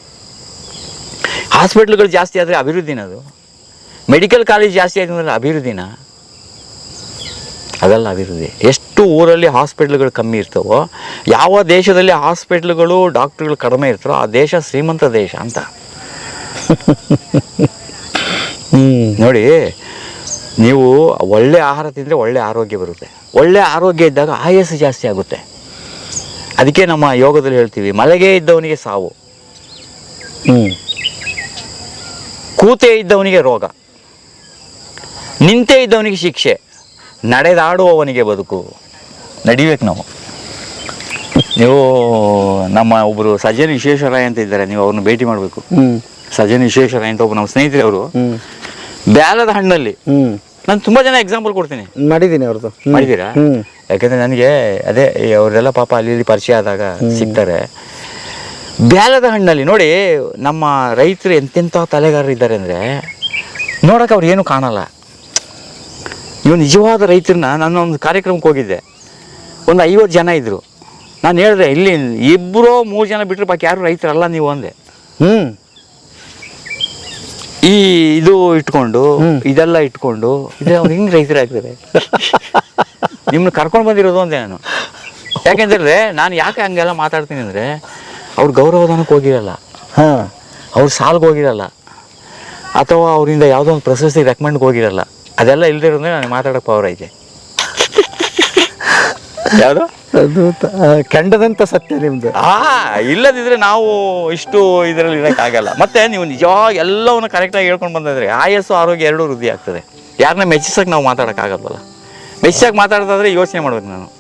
ಹಾಸ್ಪಿಟ್ಲ್ಗಳು ಜಾಸ್ತಿ ಆದರೆ ಅಭಿವೃದ್ಧಿನ ಅದು. ಮೆಡಿಕಲ್ ಕಾಲೇಜ್ ಜಾಸ್ತಿ ಆಯ್ತು ಅಂದರೆ ಅಭಿವೃದ್ಧಿನ? ಅದೆಲ್ಲ ಅಭಿವೃದ್ಧಿ. ಎಷ್ಟು ಊರಲ್ಲಿ ಹಾಸ್ಪಿಟ್ಲ್ಗಳು ಕಮ್ಮಿ ಇರ್ತವೋ ಯಾವ ದೇಶದಲ್ಲಿ ಹಾಸ್ಪಿಟ್ಲ್ಗಳು ಡಾಕ್ಟ್ರುಗಳು ಕಡಿಮೆ ಇರ್ತಾರೋ ಆ ದೇಶ ಶ್ರೀಮಂತ ದೇಶ ಅಂತ. ಹ್ಞೂ ನೋಡಿ ನೀವು ಒಳ್ಳೆ ಆಹಾರ ತಿಂದರೆ ಒಳ್ಳೆ ಆರೋಗ್ಯ ಬರುತ್ತೆ. ಒಳ್ಳೆ ಆರೋಗ್ಯ ಇದ್ದಾಗ ಆಯಸ್ಸು ಜಾಸ್ತಿ ಆಗುತ್ತೆ. ಅದಕ್ಕೆ ನಮ್ಮ ಯೋಗದಲ್ಲಿ ಹೇಳ್ತೀವಿ ಮಲಗೆ ಇದ್ದವನಿಗೆ ಸಾವು. ಹ್ಞೂ ಕೂತೆ ಇದ್ದವನಿಗೆ ರೋಗ. ನಿಂತೆ ಇದ್ದವನಿಗೆ ಶಿಕ್ಷೆ. ನಡೆದಾಡುವವನಿಗೆ ಬದುಕು. ನಡಿಬೇಕು ನಾವು. ನೀವು ನಮ್ಮ ಒಬ್ಬರು ಸಜನ್ ವಿಶ್ವೇಶ್ವರಯ್ಯ ಅಂತ ಇದ್ದಾರೆ ನೀವು ಅವ್ರನ್ನ ಭೇಟಿ ಮಾಡಬೇಕು. ಸಜನ್ ಸಜ್ಜನ ವಿಶ್ವೇಶ್ವರಯ್ಯ ಅಂತ ಒಬ್ಬ ನಮ್ಮ ಸ್ನೇಹಿತರು ಅವರು ಹ್ಞೂ ಬ್ಯಾಲದ ಹಣ್ಣಲ್ಲಿ ನಾನು ತುಂಬ ಜನ ಎಕ್ಸಾಂಪಲ್ ಕೊಡ್ತೀನಿ. ಮಾಡಿದ್ದೀನಿ ಅವ್ರದ್ದು. ಮಾಡಿದೀರಾ ಮಾಡಿದ್ದೀರಾ? ಹ್ಮ್. ಯಾಕಂದ್ರೆ ನನಗೆ ಅದೇ ಅವರೆಲ್ಲ ಪಾಪ ಅಲ್ಲಿ ಇಲ್ಲಿ ಪರಿಚಯ ಆದಾಗ ಸಿಗ್ತಾರೆ. ಬ್ಯಾಲದ ಹಣ್ಣಲ್ಲಿ ನೋಡಿ ನಮ್ಮ ರೈತರು ಎಂತೆಂಥ ತಲೆಗಾರರು ಇದ್ದಾರೆ ಅಂದರೆ ನೋಡೋಕೆ ಅವ್ರು ಏನು ಕಾಣಲ್ಲ. ಇವ್ ನಿಜವಾದ ರೈತರನ್ನ ನಾನು ಒಂದು ಕಾರ್ಯಕ್ರಮಕ್ಕೆ ಹೋಗಿದ್ದೆ. ಒಂದು ಐವತ್ತು ಜನ ಇದ್ದರು ನಾನು ಹೇಳಿದೆ ಇಲ್ಲಿ ಇಬ್ಬರು ಮೂರು ಜನ ಬಿಟ್ಟರೆ ಬಾಕಿ ಯಾರು ರೈತರಲ್ಲ ನೀವು ಅಂದೆ. ಹ್ಮ್. ಈ ಇದು ಇಟ್ಕೊಂಡು ಇದೆಲ್ಲ ಇಟ್ಕೊಂಡು. ಇದ್ರೆ ಅವ್ರು ಹಿಂಗೆ ರೈತರಾಗ್ತಾರೆ ನಿಮ್ಮನ್ನ ಕರ್ಕೊಂಡು ಬಂದಿರೋದು ಅಂದೆ ನಾನು. ಯಾಕೆಂದ್ರೆ ನಾನು ಯಾಕೆ ಹಂಗೆಲ್ಲ ಮಾತಾಡ್ತೀನಿ ಅಂದ್ರೆ ಅವ್ರು ಗೌರವಧನಕ್ಕೆ ಹೋಗಿರಲ್ಲ. ಅವ್ರ ಅವ್ರು ಸಾಲ್ಗೆ ಹೋಗಿರಲ್ಲ. ಅಥವಾ ಅವರಿಂದ ಯಾವುದೋ ಒಂದು ಪ್ರಶಸ್ತಿ ರೆಕಮೆಂಡ್ಗೆ ಹೋಗಿರಲ್ಲ. ಅದೆಲ್ಲ ಇಲ್ದಿರೋದ್ರೆ ನನಗೆ ಮಾತಾಡೋಕೆ ಪವರ್ ಐತೆ. ಯಾವುದು? ಅದು ತ- ಸತ್ಯ ನಿಮ್ದು. ಆ, ಇಲ್ಲದಿದ್ರೆ ನಾವು ಇಷ್ಟು ಇದರಲ್ಲಿ ಇರೋಕ್ಕಾಗಲ್ಲ ಮತ್ತೆ ನೀವು ನಿಜವಾಗಿ ಎಲ್ಲವನ್ನು ಕರೆಕ್ಟಾಗಿ ಹೇಳ್ಕೊಂಡು ಬಂದಿದ್ರೆ ಆಯಸ್ಸು ಆರೋಗ್ಯ ಎರಡೂ ವೃದ್ಧಿ ಆಗ್ತದೆ. ಯಾರನ್ನ ಮೆಚ್ಚಿಸೋಕೆ ನಾವು ಮಾತಾಡೋಕ್ಕಾಗಲ್ವಲ್ಲ ಮೆಚ್ಚಿಸಕ್ಕೆ ಮಾತಾಡೋದಾದ್ರೆ ಯೋಚನೆ ಮಾಡ್ಬೇಕು ನಾನು.